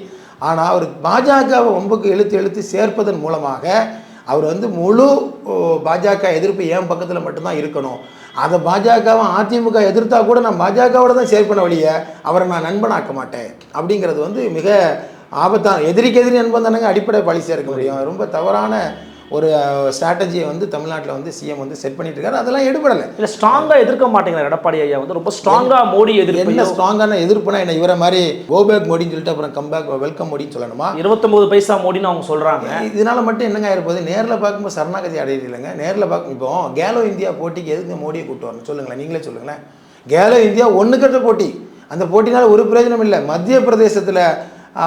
ஆனால் அவர் பாஜகவை ஒம்புக்கு இழுத்து இழுத்து சேர்ப்பதன் மூலமாக அவர் வந்து முழு பாஜக எதிர்ப்பு என் பக்கத்தில் மட்டும்தான் இருக்கணும். அதை பாஜகவை அதிமுக எதிர்த்தா கூட நான் பாஜகவோட தான் ஷேர் பண்ண வழிய அவரை நான் நண்பனாக்க மாட்டேன். அப்படிங்கிறது வந்து மிக ஆபத்தான எதிரிக்கு எதிரி நண்பன் தானேங்க அடிப்படை பழி சேர்க்க முடியும். ரொம்ப தவறான ஒரு ஸ்ட்ராட்டஜியை வந்து தமிழ்நாட்டில் வந்து சிஎம் வந்து செட் பண்ணிட்டு இருக்காரு அதெல்லாம் எடுபடலை. இல்ல ஸ்ட்ராங்கா எதிர்க்க மாட்டேங்கிற எடப்பாடி ஐயா வந்து. ரொம்ப ஸ்ட்ராங்கா மோடி என்ன எதிர்ப்பு ஸ்ட்ராங்கான எதிர்ப்புனா என்ன இவரை மாதிரி கோபேக் மோடின்னு சொல்லிட்டு அப்புறம் கம்பேக் வெல்கம் மோடின்னு சொல்லணுமா? இருபத்தொன்பது பைசா மோடின்னு அவங்க சொல்றாங்க. இதனால மட்டும் என்னங்க ஆயிருப்போது நேரில் பார்க்கும்போது சரணாகதி அடையிறது இல்லைங்க. நேரில் பார்க்கும் இப்போ கேலோ இந்தியா போட்டிக்கு எதுக்கு மோடியை கூட்டு வரணும்? சொல்லுங்களேன் நீங்களே சொல்லுங்களேன். கேலோ இந்தியா ஒன்று கட்ட போட்டி. அந்த போட்டினால ஒரு பிரயோஜனம் இல்லை. மத்திய பிரதேசத்தில்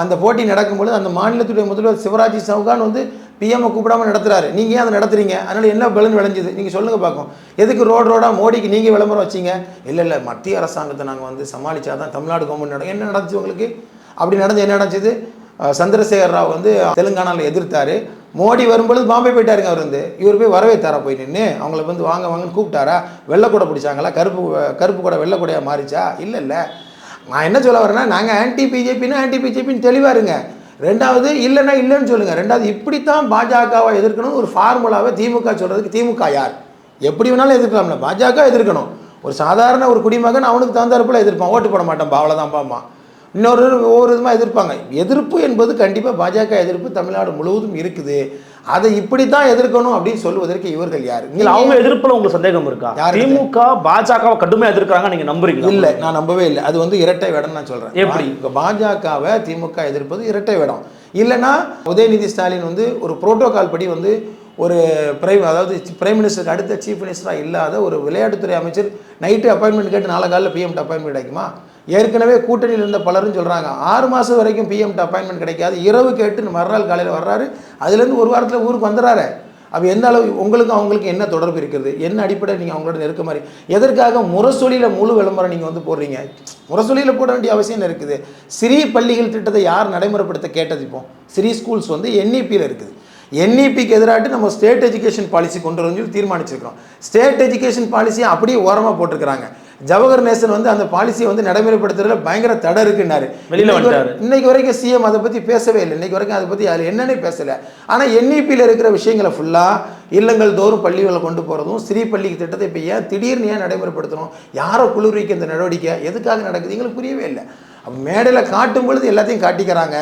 அந்த போட்டி நடக்கும்பொழுது அந்த மாநிலத்துடைய முதல்வர் சிவராஜ் சௌகான் வந்து பிஎம்ஐ கூப்பிடாம நடத்துறாரு. நீங்கள் ஏன் அதை நடத்துறீங்க? அதனால் என்ன பலன் விளைஞ்சுது? நீங்கள் சொல்லுங்கள் பார்க்கும் எதுக்கு ரோடு ரோடாக மோடிக்கு நீங்கள் விளம்பரம் வச்சீங்க? இல்லை இல்லை மத்திய அரசாங்கத்தை நாங்கள் வந்து சமாளித்தா தான் தமிழ்நாடு கவர்மெண்ட் நடக்கும். என்ன நடந்துச்சு உங்களுக்கு? அப்படி நடந்து என்ன நடந்துச்சு? சந்திரசேகர் ராவ் வந்து தெலுங்கானாவில் எதிர்த்தாரு. மோடி வரும்பொழுது பாம்பே போயிட்டாருங்க அவர் வந்து இவர் போய் வரவேற்றாரா போய் நின்று அவங்கள வந்து வாங்க வாங்கன்னு கூப்பிட்டாரா? வெள்ளை பிடிச்சாங்களா? கருப்பு கருப்பு கூட வெள்ளை மாறிச்சா? இல்லை இல்லை. நான் என்ன சொல்ல வரேன்னா நாங்கள் ஆன்டி பிஜேபின்னா ஆன்டி பிஜேபின்னு தெளிவாக இருங்க. ரெண்டாவது இல்லைன்னா இல்லைன்னு சொல்லுங்கள் ரெண்டாவது இப்படித்தான் பாஜகவை எதிர்க்கணும் ஒரு ஃபார்முலாவை திமுக சொல்கிறதுக்கு திமுக யார்? எப்படி வேணாலும் எதிர்க்கலாம்ல. பாஜக எதிர்க்கணும். ஒரு சாதாரண ஒரு குடிமகன் அவனுக்கு தகுந்தாற்போல் எதிர்ப்பான். ஓட்டு போட மாட்டான் அவ்வளோதான் பாமா இன்னொரு ஒவ்வொரு விதமாக எதிர்ப்பாங்க. எதிர்ப்பு என்பது கண்டிப்பாக பாஜக எதிர்ப்பு தமிழ்நாடு முழுவதும் இருக்குது. அதை இப்படி தான் எதிர்க்கணும் அப்படின்னு சொல்லுவதற்கு இவர்கள் யார்? இல்ல அவங்க எதிர்ப்புல உங்களுக்கு சந்தேகம் இருக்கா? யாருக்கு? திமுக பாஜகவை கடுமையா எதிர்க்கிறாங்க நீங்க நம்புறீங்களா? இல்லை நான் நம்பவே இல்லை. அது வந்து இரட்டை வேடம் நான் சொல்கிறேன் எப்படி? இப்போ பாஜகவை திமுக எதிர்ப்பது இரட்டை வேடம். இல்லைன்னா உதயநிதி ஸ்டாலின் வந்து ஒரு புரோட்டோகால் படி வந்து ஒரு பிரைம் அதாவது பிரைம் மினிஸ்டருக்கு அடுத்த சீஃப் மினிஸ்டராக இல்லாத ஒரு விளையாட்டுத்துறை அமைச்சர் நைட்டு அப்பாயின்மெண்ட் கேட்டு நாளை காலையில் பிஎம்ட அப்பாயின்மெண்ட் கிடைக்குமா? ஏற்கனவே கூட்டணியில் இருந்த பலரும் சொல்கிறாங்க ஆறு மாதம் வரைக்கும் பிஎம்ட அப்பாயின்மெண்ட் கிடைக்காது. இரவு கேட்டு மறுநாள் காலையில் வர்றாரு. அதுலேருந்து ஒரு வாரத்தில் ஊருக்கு வந்துடுறாரு. அப்போ எந்த அளவு உங்களுக்கும் அவங்களுக்கு என்ன தொடர்பு இருக்குது? என்ன அடிப்படை? நீங்கள் அவங்களோட நெருக்க மாதிரி. எதற்காக முரசொலியில் முழு விளம்பரம் நீங்கள் வந்து போடுறீங்க? முரசொலியில் போட வேண்டிய அவசியம் என்ன இருக்குது? சிறிய பள்ளிகள் திட்டத்தை யார் நடைமுறைப்படுத்த கேட்டது இப்போ? சிறிய ஸ்கூல்ஸ் வந்து என்இபியில் இருக்குது. என்இபிக்கு எதிராட்டு நம்ம ஸ்டேட் எஜுகேஷன் பாலிசி கொண்டு வரணும்னு சொல்லி தீர்மானிச்சிருக்கிறோம். ஸ்டேட் எஜுகேஷன் பாலிசியை அப்படியே ஓரமாக போட்டிருக்கிறாங்க. ஜவஹர் நேசன் வந்து அந்த பாலிசியை வந்து நடைமுறைப்படுத்துறதுல பயங்கர தடை இருக்குன்னாரு. இன்னைக்கு வரைக்கும் சிஎம் அதை பற்றி பேசவே இல்லை. இன்னைக்கு வரைக்கும் அதை பற்றி அதில் என்னன்னே பேசலை. ஆனால் என்இபியில் இருக்கிற விஷயங்களை ஃபுல்லாக இல்லங்கள் தோறும் பள்ளிகளை கொண்டு போகிறதும் ஸ்ரீ பள்ளிக்கு திட்டத்தை இப்போ ஏன் திடீர்னு ஏன் நடைமுறைப்படுத்தணும்? யாரை குளிர்விக்க இந்த நடவடிக்கை? எதுக்காக நடக்குது? எங்களுக்கு புரியவே இல்லை. மேடையில் காட்டும் பொழுது எல்லாத்தையும் காட்டிக்கிறாங்க.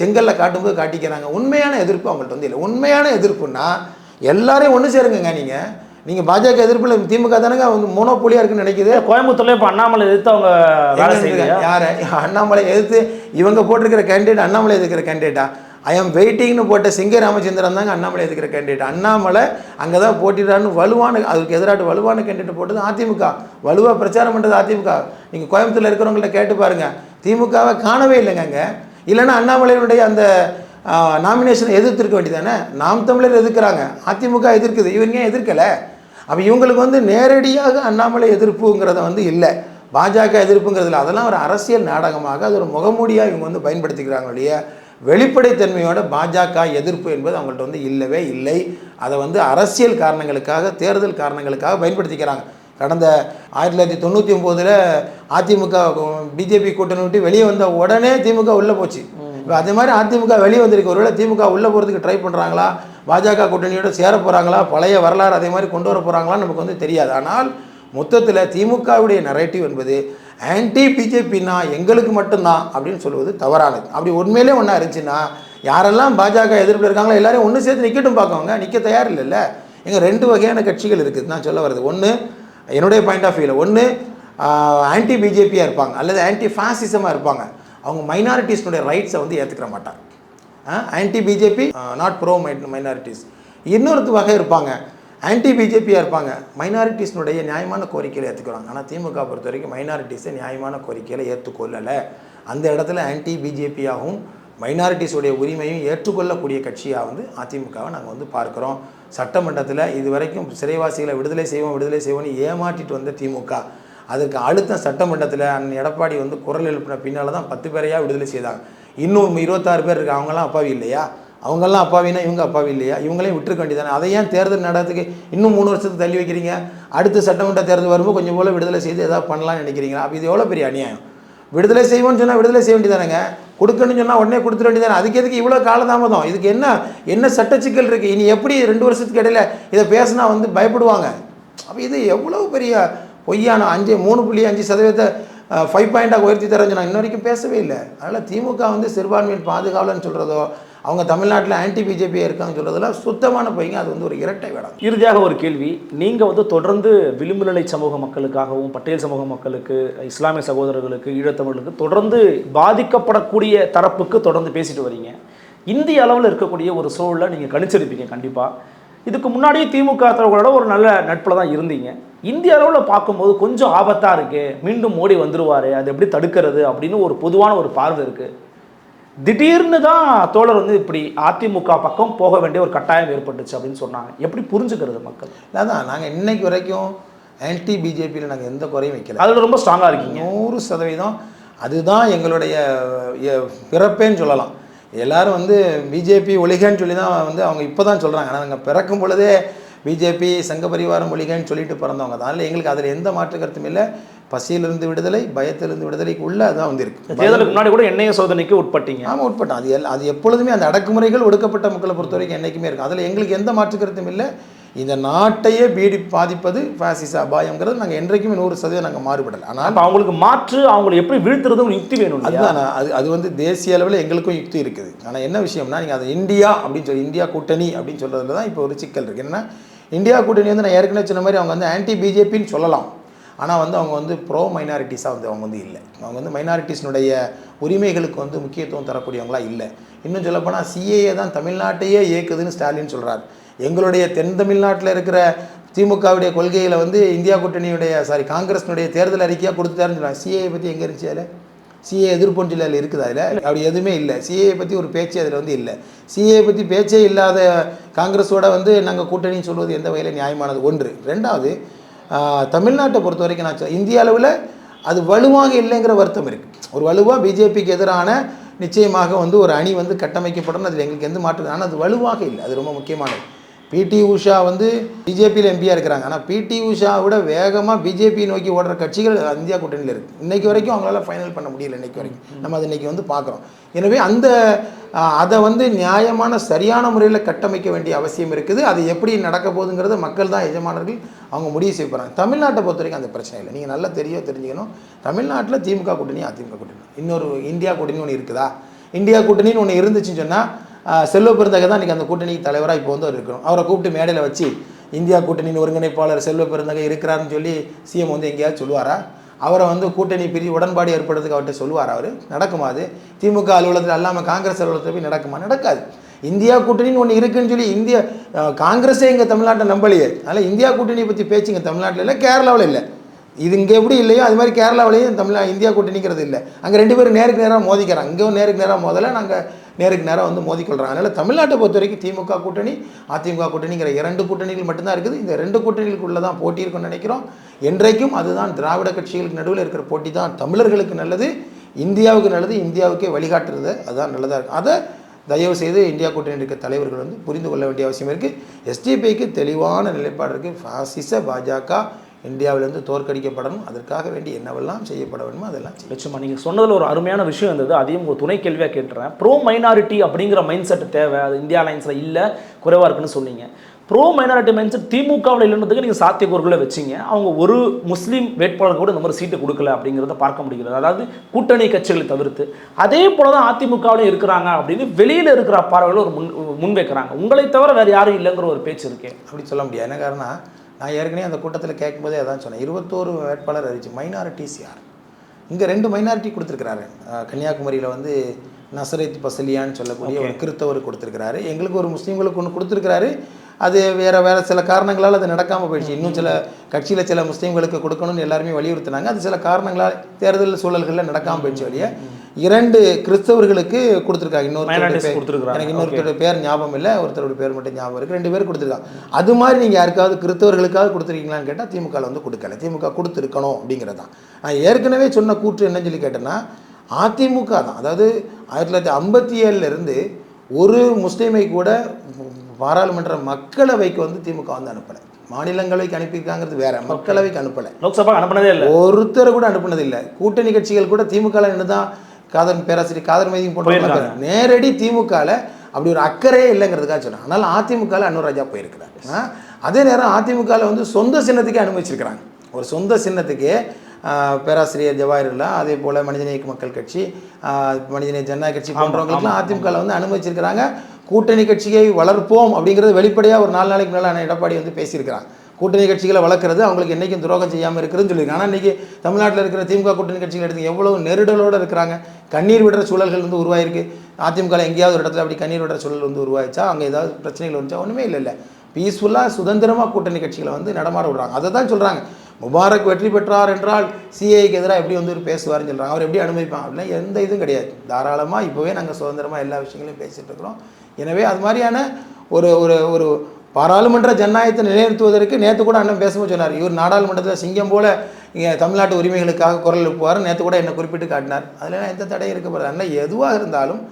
செங்கல்ல காட்டும்போது காட்டிக்கிறாங்க. உண்மையான எதிர்ப்பு அவங்கள்ட்ட வந்து இல்லை. உண்மையான எதிர்ப்புன்னா எல்லாரையும் ஒன்று சேருங்கங்க நீங்கள் நீங்கள் பாஜக எதிர்ப்பில் திமுக தானங்க வந்து மோனோபோலியாக இருக்குன்னு நினைக்குது. கோயம்புத்தூர்ல இப்ப அண்ணாமலை எதிர்த்து அவங்க வேலை செய்யலையா? யாரை? அண்ணாமலை எதிர்த்து இவங்க போட்டிருக்கிற கேண்டிடேட் அண்ணாமலை எதிர்க்கிற கேண்டிடேட்டா ஐ எம் வெயிட்டிங்னு போட்ட சிங்க ராமச்சந்திரன் தாங்க அண்ணாமலை எதிர்க்கிற கேண்டிடேட் அண்ணாமலை அங்கே தான் போட்டிடுறான்னு வலுவான அதுக்கு எதிராட்டு வலுவான கேண்டிடேட் போட்டது அதிமுக. வலுவாக பிரச்சாரம் பண்ணுறது அதிமுக. நீங்கள் கோயம்புத்தூர்ல இருக்கிறவங்கள்ட்ட கேட்டு பாருங்க. திமுகவை காணவே இல்லைங்க அங்கே இல்லைன்னா அண்ணாமலையினுடைய அந்த நாமினேஷனை எதிர்த்திருக்க வேண்டியதானே நாம் தமிழர் எதிர்க்கிறாங்க. அதிமுக எதிர்க்குது. இவங்க ஏன் எதிர்க்கலை? அப்போ இவங்களுக்கு வந்து நேரடியாக அண்ணாமலை எதிர்ப்புங்கிறத வந்து இல்லை. பாஜக எதிர்ப்புங்கிறதுல அதெல்லாம் ஒரு அரசியல் நாடகமாக அது ஒரு முகமூடியாக இவங்க வந்து பயன்படுத்திக்கிறாங்க ஒழிய வெளிப்படைத்தன்மையோட பாஜக எதிர்ப்பு என்பது அவங்கள்ட்ட வந்து இல்லவே இல்லை. அதை வந்து அரசியல் காரணங்களுக்காக தேர்தல் காரணங்களுக்காக பயன்படுத்திக்கிறாங்க. கடந்த ஆயிரத்தி தொள்ளாயிரத்தி தொண்ணூற்றி ஒம்போதில் அதிமுக பிஜேபி கூட்டணி விட்டு வெளியே வந்த உடனே திமுக உள்ளே போச்சு. இப்போ அதே மாதிரி அதிமுக வெளியே வந்திருக்கு. ஒருவேளை திமுக உள்ளே போகிறதுக்கு ட்ரை பண்ணுறாங்களா பாஜக கூட்டணியோட சேர போகிறாங்களா பழைய வரலாறு அதே மாதிரி கொண்டு வர போகிறாங்களான்னு நமக்கு வந்து தெரியாது. ஆனால் மொத்தத்தில் திமுகவுடைய நரேட்டிவ் என்பது ஆன்டி பிஜேபின்னா எங்களுக்கு மட்டும்தான் அப்படின்னு சொல்லுவது தவறானது. அப்படி உண்மையிலே ஒன்றா இருந்துச்சுன்னா யாரெல்லாம் பாஜக எதிர்ப்பில் இருக்காங்களோ எல்லாரையும் ஒன்று சேர்த்து நிற்கட்டும் பார்க்கவங்க. நிற்க தயார் இல்லைல்ல எங்கள் ரெண்டு வகையான கட்சிகள் இருக்குது. நான் சொல்ல வருது ஒன்று என்னுடைய பாயிண்ட் ஆஃப் வியூவில் ஒன்று ஆன்டி பிஜேபியாக இருப்பாங்க. அல்லது ஆன்டி ஃபாசிசமாக இருப்பாங்க. அவங்க மைனாரிட்டிஸ்னுடைய ரைட்ஸை வந்து ஏற்றுக்கிற மாட்டாங்க. Anti BJP not pro minorities இன்னொரு வகை இருப்பாங்க. ஆன்டி பிஜேபியாக இருப்பாங்க. மைனாரிட்டிஸ்னுடைய நியாயமான கோரிக்கையில் ஏற்றுக்கிறாங்க ஆனால் திமுக பொறுத்த வரைக்கும் மைனாரிட்டிஸை நியாயமான கோரிக்கையில் ஏற்றுக்கொள்ளலை அந்த இடத்துல ஆன்டி பிஜேபியாகவும் மைனாரிட்டிஸுடைய உரிமையும் ஏற்றுக்கொள்ளக்கூடிய கட்சியாக வந்து அதிமுகவை நாங்கள் வந்து பார்க்குறோம். சட்டமன்றத்தில் இது வரைக்கும் சிறைவாசிகளை விடுதலை செய்வோம் விடுதலை செய்வோம்னு ஏமாற்றிட்டு வந்த திமுக. அதற்கு அடுத்த சட்டமன்றத்தில் அண்ணன் எடப்பாடி வந்து குரல் எழுப்பின பின்னால் தான் பத்து பேரையாக விடுதலை செய்தாங்க. இன்னும் இருபத்தாறு பேர் இருக்கு அவங்கெல்லாம் அப்பாவி இல்லையா? அவங்கெல்லாம் அப்பாவினா இவங்க அப்பாவி இல்லையா? இவங்களையும் விட்டுருக்க வேண்டியதானே அதை ஏன் தேர்தல் நடத்துக்கு இன்னும் மூணு வருஷத்துக்கு தள்ளி வைக்கிறீங்க? அடுத்த சட்டமன்ற தேர்தல் வரும்போது கொஞ்சம் போல் விடுதலை செய்து எதாவது பண்ணலாம்னு நினைக்கிறீங்களா? அப்போ இது எவ்வளோ பெரிய அநியாயம்? விடுதலை செய்வோம்னு சொன்னால் விடுதலை செய்ய வேண்டியதானேங்க கொடுக்கணும்னு சொன்னால் உடனே கொடுத்துட வேண்டியதானே அதுக்கு எதுக்கு இவ்வளோ காலதாமதம்? இதுக்கு என்ன என்ன சட்ட சிக்கல் இருக்குது இனி எப்படி ரெண்டு வருஷத்துக்கு இடையில இதை பேசினா வந்து பயப்படுவாங்க? அப்போ இது எவ்வளோ பெரிய பொய்யான அஞ்சு மூணு புள்ளி அஞ்சு சதவீதத்தை ஃபைவ் பாயிண்டாக உயர்த்தி தரேன் நான் இன்ன வரைக்கும் பேசவே இல்லை. அதனால் திமுக வந்து சிறுபான்மையின் பாதுகாவலன்னு சொல்கிறதோ அவங்க தமிழ்நாட்டில் ஆன்டி பிஜேபியாக இருக்காங்கன்னு சொல்கிறதுலாம் சுத்தமான பையன் அது வந்து ஒரு இரட்டை வேடம் இறுதியாக ஒரு கேள்வி. நீங்கள் வந்து தொடர்ந்து விளிம்பு நிலை சமூக மக்களுக்காகவும் பட்டியல் சமூக மக்களுக்கு இஸ்லாமிய சகோதரர்களுக்கு ஈழத்தமிழர்களுக்கு தொடர்ந்து பாதிக்கப்படக்கூடிய தரப்புக்கு தொடர்ந்து பேசிட்டு வரீங்க. இந்திய அளவில் இருக்கக்கூடிய ஒரு சூழலை நீங்கள் கணிச்சிருப்பீங்க கண்டிப்பாக இதுக்கு முன்னாடியே திமுக தலைவர்களோட ஒரு நல்ல நட்பில் தான் இருந்தீங்க. இந்திய அளவில் பார்க்கும்போது கொஞ்சம் ஆபத்தாக இருக்கு. மீண்டும் மோடி வந்துருவாரு. அது எப்படி தடுக்கிறது அப்படின்னு ஒரு பொதுவான ஒரு பார்வை இருக்கு. திடீர்னு தான் தோழர் வந்து இப்படி அதிமுக பக்கம் போக வேண்டிய ஒரு கட்டாயம் ஏற்பட்டுச்சு அப்படின்னு சொன்னாங்க. எப்படி புரிஞ்சுக்கிறது மக்கள்? அதான். நாங்கள் இன்னைக்கு வரைக்கும் ஆன்டி பிஜேபியில் நாங்கள் எந்த குறையும் வைக்கல. அதில் ரொம்ப ஸ்ட்ராங்காக இருக்கீங்க. நூறு சதவீதம். அதுதான் எங்களுடைய பிறப்பேன்னு சொல்லலாம். எல்லாரும் வந்து பிஜேபி ஒழிகன்னு சொல்லி தான் வந்து அவங்க இப்போ தான் சொல்கிறாங்க ஆனால் நாங்கள் பிறக்கும் பொழுதே பிஜேபி சங்க பரிவாரம் ஒழிகன்னு சொல்லிட்டு பிறந்தவங்க தான். அதனால் எங்களுக்கு அதில் எந்த மாற்று கருத்தும் இல்லை. பசியிலிருந்து விடுதலை பயத்திலிருந்து விடுதலைக்கு உள்ள அதான் வந்து இருக்கு. தேர்தலுக்கு முன்னாடி கூட எண்ணெய சோதனைக்கு உட்பட்டீங்க. ஆமாம் உட்பட்டோம். அது அது எப்பொழுதுமே அந்த அடக்குமுறைகள் ஒடுக்கப்பட்ட மக்களை பொறுத்த வரைக்கும் என்றைக்குமே இருக்கும் அதில் எங்களுக்கு எந்த மாற்று கருத்தும் இல்லை. இந்த நாட்டையே பீடி பாதிப்பது பாசிச அபாயங்கிறது நாங்கள் என்றைக்குமே நூறு சதவீதம் நாங்கள் மாறுபடலை. ஆனால் அவங்களுக்கு மாற்று அவங்களை எப்படி வீழ்த்துறது ஒரு யுக்தி வேணும்? அதுதான் அது அது வந்து தேசிய அளவில் எங்களுக்கும் யுக்தி இருக்குது. ஆனால் என்ன விஷயம்னா நீங்கள் அது இந்தியா அப்படின்னு சொல்லி இந்தியா கூட்டணி அப்படின்னு சொல்கிறதுல தான் இப்போ ஒரு சிக்கல் இருக்குது என்னன்னா இந்தியா கூட்டணி வந்து நான் ஏற்கனவே சொன்ன மாதிரி அவங்க வந்து ஆன்டி பிஜேபின்னு சொல்லலாம். ஆனால் வந்து அவங்க வந்து ப்ரோ மைனாரிட்டிஸாக வந்து அவங்க வந்து இல்லை. அவங்க வந்து மைனாரிட்டிஸ்னுடைய உரிமைகளுக்கு வந்து முக்கியத்துவம் தரக்கூடியவங்களா இல்லை. இன்னும் சொல்லப்போனால் சிஏஏ தான் தமிழ்நாட்டையே இயக்குதுன்னு ஸ்டாலின் சொல்கிறார் எங்களுடைய தென் தமிழ்நாட்டில் இருக்கிற திமுகவுடைய கொள்கையில் வந்து இந்தியா கூட்டணியுடைய சாரி காங்கிரஸினுடைய தேர்தல் அறிக்கையாக கொடுத்துட்டாருன்னு சொல்லுவாங்க சிஏ பற்றி எங்கே இருந்துச்சு அதில்? சிஏ எதிர்ப்பொன்றில் அதில் இருக்குது அதில். அப்படி எதுவுமே இல்லை. சிஏ பற்றி ஒரு பேச்சு அதில் வந்து இல்லை. சிஏ பற்றி பேச்சே இல்லாத காங்கிரஸோட வந்து நாங்கள் கூட்டணின்னு சொல்வது எந்த வகையில் நியாயமானது? ஒன்று. ரெண்டாவது தமிழ்நாட்டை பொறுத்த வரைக்கும் நான் இந்திய அளவில் அது வலுவாக இல்லைங்கிற வருத்தம் இருக்குது ஒரு வலுவாக பிஜேபிக்கு எதிரான நிச்சயமாக வந்து ஒரு அணி வந்து கட்டமைக்கப்படணும் அதில் எங்களுக்கு எந்த மாற்றம் ஆனால் அது வலுவாக இல்லை. அது ரொம்ப முக்கியமானது. பிடி உஷா வந்து பிஜேபியில் எம்பியாக இருக்கிறாங்க. ஆனால் பிடி உஷா விட வேகமாக பிஜேபி நோக்கி ஓடுற கட்சிகள் இந்தியா கூட்டணியில் இருக்குது இன்னைக்கு வரைக்கும் அவங்களால ஃபைனல் பண்ண முடியல இன்னைக்கு வரைக்கும். நம்ம அதை இன்னைக்கு வந்து பார்க்குறோம். எனவே அந்த அதை வந்து நியாயமான சரியான முறையில் கட்டமைக்க வேண்டிய அவசியம் இருக்குது. அது எப்படி நடக்க போகுதுங்கிறது மக்கள் தான் எஜமானர்கள் அவங்க முடிவு செய்ய போகிறாங்க தமிழ்நாட்டை பொறுத்த வரைக்கும் அந்த பிரச்சனை இல்லை. நீங்கள் நல்லா தெரிய தெரிஞ்சுக்கணும். தமிழ்நாட்டில் திமுக கூட்டணி அதிமுக கூட்டணி. இன்னொரு இந்தியா கூட்டணி ஒன்று இருக்குதா? இந்தியா கூட்டணின்னு ஒன்று இருந்துச்சுன்னு சொன்னால் செல்வ பெருந்தகை தான் இன்றைக்கி அந்த கூட்டணிக்கு தலைவராக இப்போ வந்து அவர் இருக்கணும். அவரை கூப்பிட்டு மேடையில் வச்சு இந்தியா கூட்டணியின் ஒருங்கிணைப்பாளர் செல்வ பெருந்தகை இருக்கிறாருன்னு சொல்லி சிஎம் வந்து எங்கேயாவது சொல்லுவாரா? அவரை வந்து கூட்டணி பிரி உடன்பாடு ஏற்படுறதுக்கு அவர்கிட்ட சொல்லுவார் அவர்? நடக்குமா அது? திமுக அலுவலகத்தில் இல்லாமல் காங்கிரஸ் அலுவலகத்தில் போய் நடக்குமா? நடக்காது. இந்தியா கூட்டணின்னு ஒன்று இருக்குன்னு சொல்லி இந்தியா காங்கிரஸே இங்கே தமிழ்நாட்டை நம்பலையே. அதனால் இந்தியா கூட்டணியை பற்றி பேச்சு இங்கே தமிழ்நாட்டில் இல்லை கேரளாவில் இல்லை. இது இங்கே எப்படி இல்லையோ அது மாதிரி கேரளாவிலையும் தமிழ் இந்தியா கூட்டணிங்கிறது இல்லை. அங்கே ரெண்டு பேரும் நேருக்கு நேராக மோதிக்கிறாங்க. இங்கேயும் நேருக்கு நேராக மோதலை நாங்கள் நேருக்கு நேராக வந்து மோதிக்கொள்கிறாங்க அதனால் தமிழ்நாட்டை பொறுத்த வரைக்கும் திமுக கூட்டணி அதிமுக கூட்டணிங்கிற இரண்டு கூட்டணிகள் மட்டும்தான் இருக்குது. இந்த ரெண்டு கூட்டணிகளுக்குள்ளே தான் போட்டி இருக்குன்னு நினைக்கிறோம். என்றைக்கும் அதுதான் திராவிட கட்சிகளுக்கு நடுவில் இருக்கிற போட்டி தான். தமிழர்களுக்கு நல்லது இந்தியாவுக்கு நல்லது இந்தியாவுக்கே வழிகாட்டுறது அதுதான் நல்லதாக இருக்கும். அதை தயவு செய்து இந்தியா கூட்டணி இருக்க தலைவர்கள் வந்து புரிந்து கொள்ள வேண்டிய அவசியம் இருக்குது எஸ்டிபிஐக்கு தெளிவான நிலைப்பாடு இருக்குது பாசிச பாஜக இந்தியாவிலிருந்து தோற்கடிக்கப்படணும். அதற்காக வேண்டி என்னவெல்லாம் செய்யப்பட வேண்டுமோ அதெல்லாம் லட்சுமா நீங்கள் சொன்னதில் ஒரு அருமையான விஷயம் இருந்தது. அதையும் ஒரு துணை கேள்வியாக கேட்டுறேன். ப்ரோ மைனாரிட்டி அப்படிங்கிற மைண்ட் செட் தேவை. அது இந்தியா அலைன்ஸில் இல்லை குறைவாக இருக்குன்னு சொன்னீங்க. ப்ரோ மைனாரிட்டி மைண்ட் செட் திமுகவில் இல்லைன்றதுக்கு நீங்கள் சாத்தியக்கூறுகளை வச்சீங்க. அவங்க ஒரு முஸ்லீம் வேட்பாளர் கூட இந்த மாதிரி சீட்டு கொடுக்கல அப்படிங்கிறத பார்க்க முடிகிறது. அதாவது கூட்டணி கட்சிகளை தவிர்த்து. அதே போல தான் அதிமுகவிலும் இருக்கிறாங்க அப்படின்னு வெளியில் இருக்கிற பார்வையில் ஒரு முன் முன் வைக்கிறாங்க உங்களை தவிர வேறு யாரும் இல்லைங்கிற ஒரு பேச்சு இருக்கே. அப்படி சொல்ல முடியாது. என்ன காரணம் நான் ஏற்கனவே அந்த கூட்டத்தில் கேட்கும்போதே அதான் சொன்னேன். இருபத்தோரு வேட்பாளர் அறிவிச்சு மைனாரிட்டிஸ் யார்? இங்கே ரெண்டு மைனாரிட்டி கொடுத்துருக்கிறாரு. கன்னியாகுமரியில் வந்து நசரத் பசலியான்னு சொல்லக்கூடிய ஒரு கிறித்தவர் கொடுத்துருக்கிறாரு. எங்களுக்கு ஒரு முஸ்லீம்களுக்கு ஒன்று கொடுத்துருக்கிறாரு. அது வேறு வேறு சில காரணங்களால் அது நடக்காமல் போயிடுச்சு. இன்னும் சில கட்சியில் சில முஸ்லீம்களுக்கு கொடுக்கணும்னு எல்லாருமே வலியுறுத்தினாங்க. அது சில காரணங்களால் தேர்தல் சூழல்களில் நடக்காமல் போயிடுச்சு வழியே இரண்டு கிறிஸ்தவர்களுக்கு கொடுத்துருக்காங்க. இன்னொரு Minorities கொடுத்திருக்காங்க. எனக்கு இன்னொருத்தருடைய பேர் ஞாபகம் இல்லை. ஒருத்தருடைய பேர் மட்டும் ஞாபகம் இருக்குது ரெண்டு பேர் கொடுத்துருக்காங்க. அது மாதிரி நீங்கள் யாருக்காவது கிறிஸ்தவர்களுக்காவது கொடுத்துருக்கீங்களான்னு கேட்டால் திமுகவில் வந்து கொடுக்கல. திமுக கொடுத்துருக்கணும் அப்படிங்கிறது தான் நான் ஏற்கனவே சொன்ன கூற்று என்னன்னு சொல்லி கேட்டேன்னா அதிமுக தான். அதாவது ஆயிரத்தி தொள்ளாயிரத்தி ஐம்பத்தி ஏழுலேருந்து ஒரு முஸ்லீமை கூட பாராளுமன்ற மக்களவைக்கு வந்து திமுக வந்து அனுப்பலை. மாநிலங்களவைக்கு அனுப்பியிருக்காங்கிறது வேற மக்களவைக்கு அனுப்பலை. லோக்சபா அனுப்பினதே இல்லை. ஒருத்தர் கூட அனுப்புனது இல்லை. கூட்டணி கட்சிகள் கூட திமுக நின்று தான் காதர் பேராசிரியர் காதர் மைதியம் போயிருக்காங்க. நேரடி திமுகவில் அப்படி ஒரு அக்கறையே இல்லைங்கிறதுக்காக சொன்னாங்க ஆனால் அதிமுகவில் அன்னூர் ராஜா போயிருக்கிறார். அதே நேரம் அதிமுகவில் வந்து சொந்த சின்னத்துக்கே அனுமதிச்சிருக்கிறாங்க. ஒரு சொந்த சின்னத்துக்கே பேராசிரியர் ஜவாஹிருல்லா அதே போல் மனிதநேய மக்கள் கட்சி மனிதநேய ஜனநாயக கட்சி போன்றவங்களுக்குலாம் அதிமுகவில் வந்து அனுமதிச்சிருக்கிறாங்க. கூட்டணி கட்சியை வளர்ப்போம் அப்படிங்கிறது வெளிப்படையாக ஒரு நாலு நாளைக்கு முன்னால் எடப்பாடி வந்து பேசியிருக்கிறாங்க கூட்டணி கட்சிகளை வளர்க்குறது அவங்களுக்கு என்றைக்கும் துரோகம் செய்யாமல் இருக்குதுன்னு சொல்லியிருக்காங்க. ஆனால் இன்றைக்கி தமிழ்நாட்டில் இருக்கிற திமுக கூட்டணி கட்சிகள் எடுத்து எவ்வளவு நெருடலோடு இருக்கிறாங்க. கண்ணீர் விடுற சூழல்கள் வந்து உருவாயிருக்கு. அதிமுக எங்கேயாவது ஒரு இடத்துல அப்படி கண்ணீர் விடுற சூழல் வந்து உருவாயிச்சா அங்கே ஏதாவது பிரச்சனைகள் வந்துச்சா? ஒன்றுமே இல்லை இல்லை. பீஸ்ஃபுல்லாக சுதந்திரமாக கூட்டணி கட்சிகளை வந்து நடமாட விடுறாங்க. அதை தான் சொல்கிறாங்க முபாரக் வெற்றி பெற்றார் என்றால் சிஏக்கு எதிராக எப்படி வந்து ஒரு பேசுவார்னு சொல்கிறாங்க அவர் எப்படி அனுமதிப்பான் அப்படின்னா எந்த இதுவும் கிடையாது. தாராளமாக இப்போவே நாங்கள் சுதந்திரமாக எல்லா விஷயங்களையும் பேசிகிட்டு இருக்கிறோம். எனவே அது மாதிரியான ஒரு ஒரு ஒரு பாராளுமன்ற ஜனநாயகத்தை நிலைநிறுத்துவதற்கு நேற்று கூட அண்ணன் பேசும்போது சொன்னார். இவர் நாடாளுமன்றத்தில் சிங்கம் போல இங்கே தமிழ்நாட்டு உரிமைகளுக்காக குரல் எழுப்புவார். நேற்று கூட என்னை குறிப்பிட்டு காட்டினார். அதில் எந்த தடையும் இருக்கப்படுது அண்ணன் எதுவாக இருந்தாலும்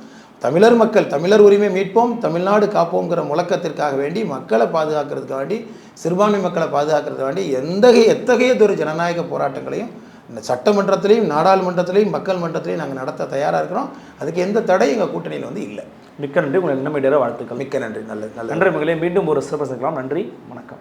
தமிழர் மக்கள் தமிழர் உரிமை மீட்போம் தமிழ்நாடு காப்போங்கிற முழக்கத்திற்காக வேண்டி மக்களை பாதுகாக்கிறதுக்காக வேண்டி சிறுபான்மை மக்களை பாதுகாக்கிறதுக்காக வேண்டி எந்த எத்தகையதொரு ஜனநாயக போராட்டங்களையும் இந்த சட்டமன்றத்திலையும் நாடாளுமன்றத்திலையும் மக்கள் மன்றத்திலையும் நாங்கள் நடத்த தயாராக இருக்கிறோம். அதுக்கு எந்த தடையும் எங்கள் கூட்டணியில் வந்து இல்லை. மிக்க நன்றி. உங்களை என்ன மீடியா வாழ்த்துக்கள். மிக்க நன்றி. நல்லது நல்லது நன்றி. மகளே மீண்டும் ஒரு சிறப்பு சந்திக்கலாம். நன்றி. வணக்கம்.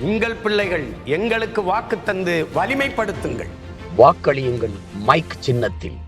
உங்கள் பிள்ளைகள் எங்களுக்கு வாக்கு தந்து வலிமைப்படுத்துங்கள். வாக்களியுங்கள் மைக் சின்னத்தில்.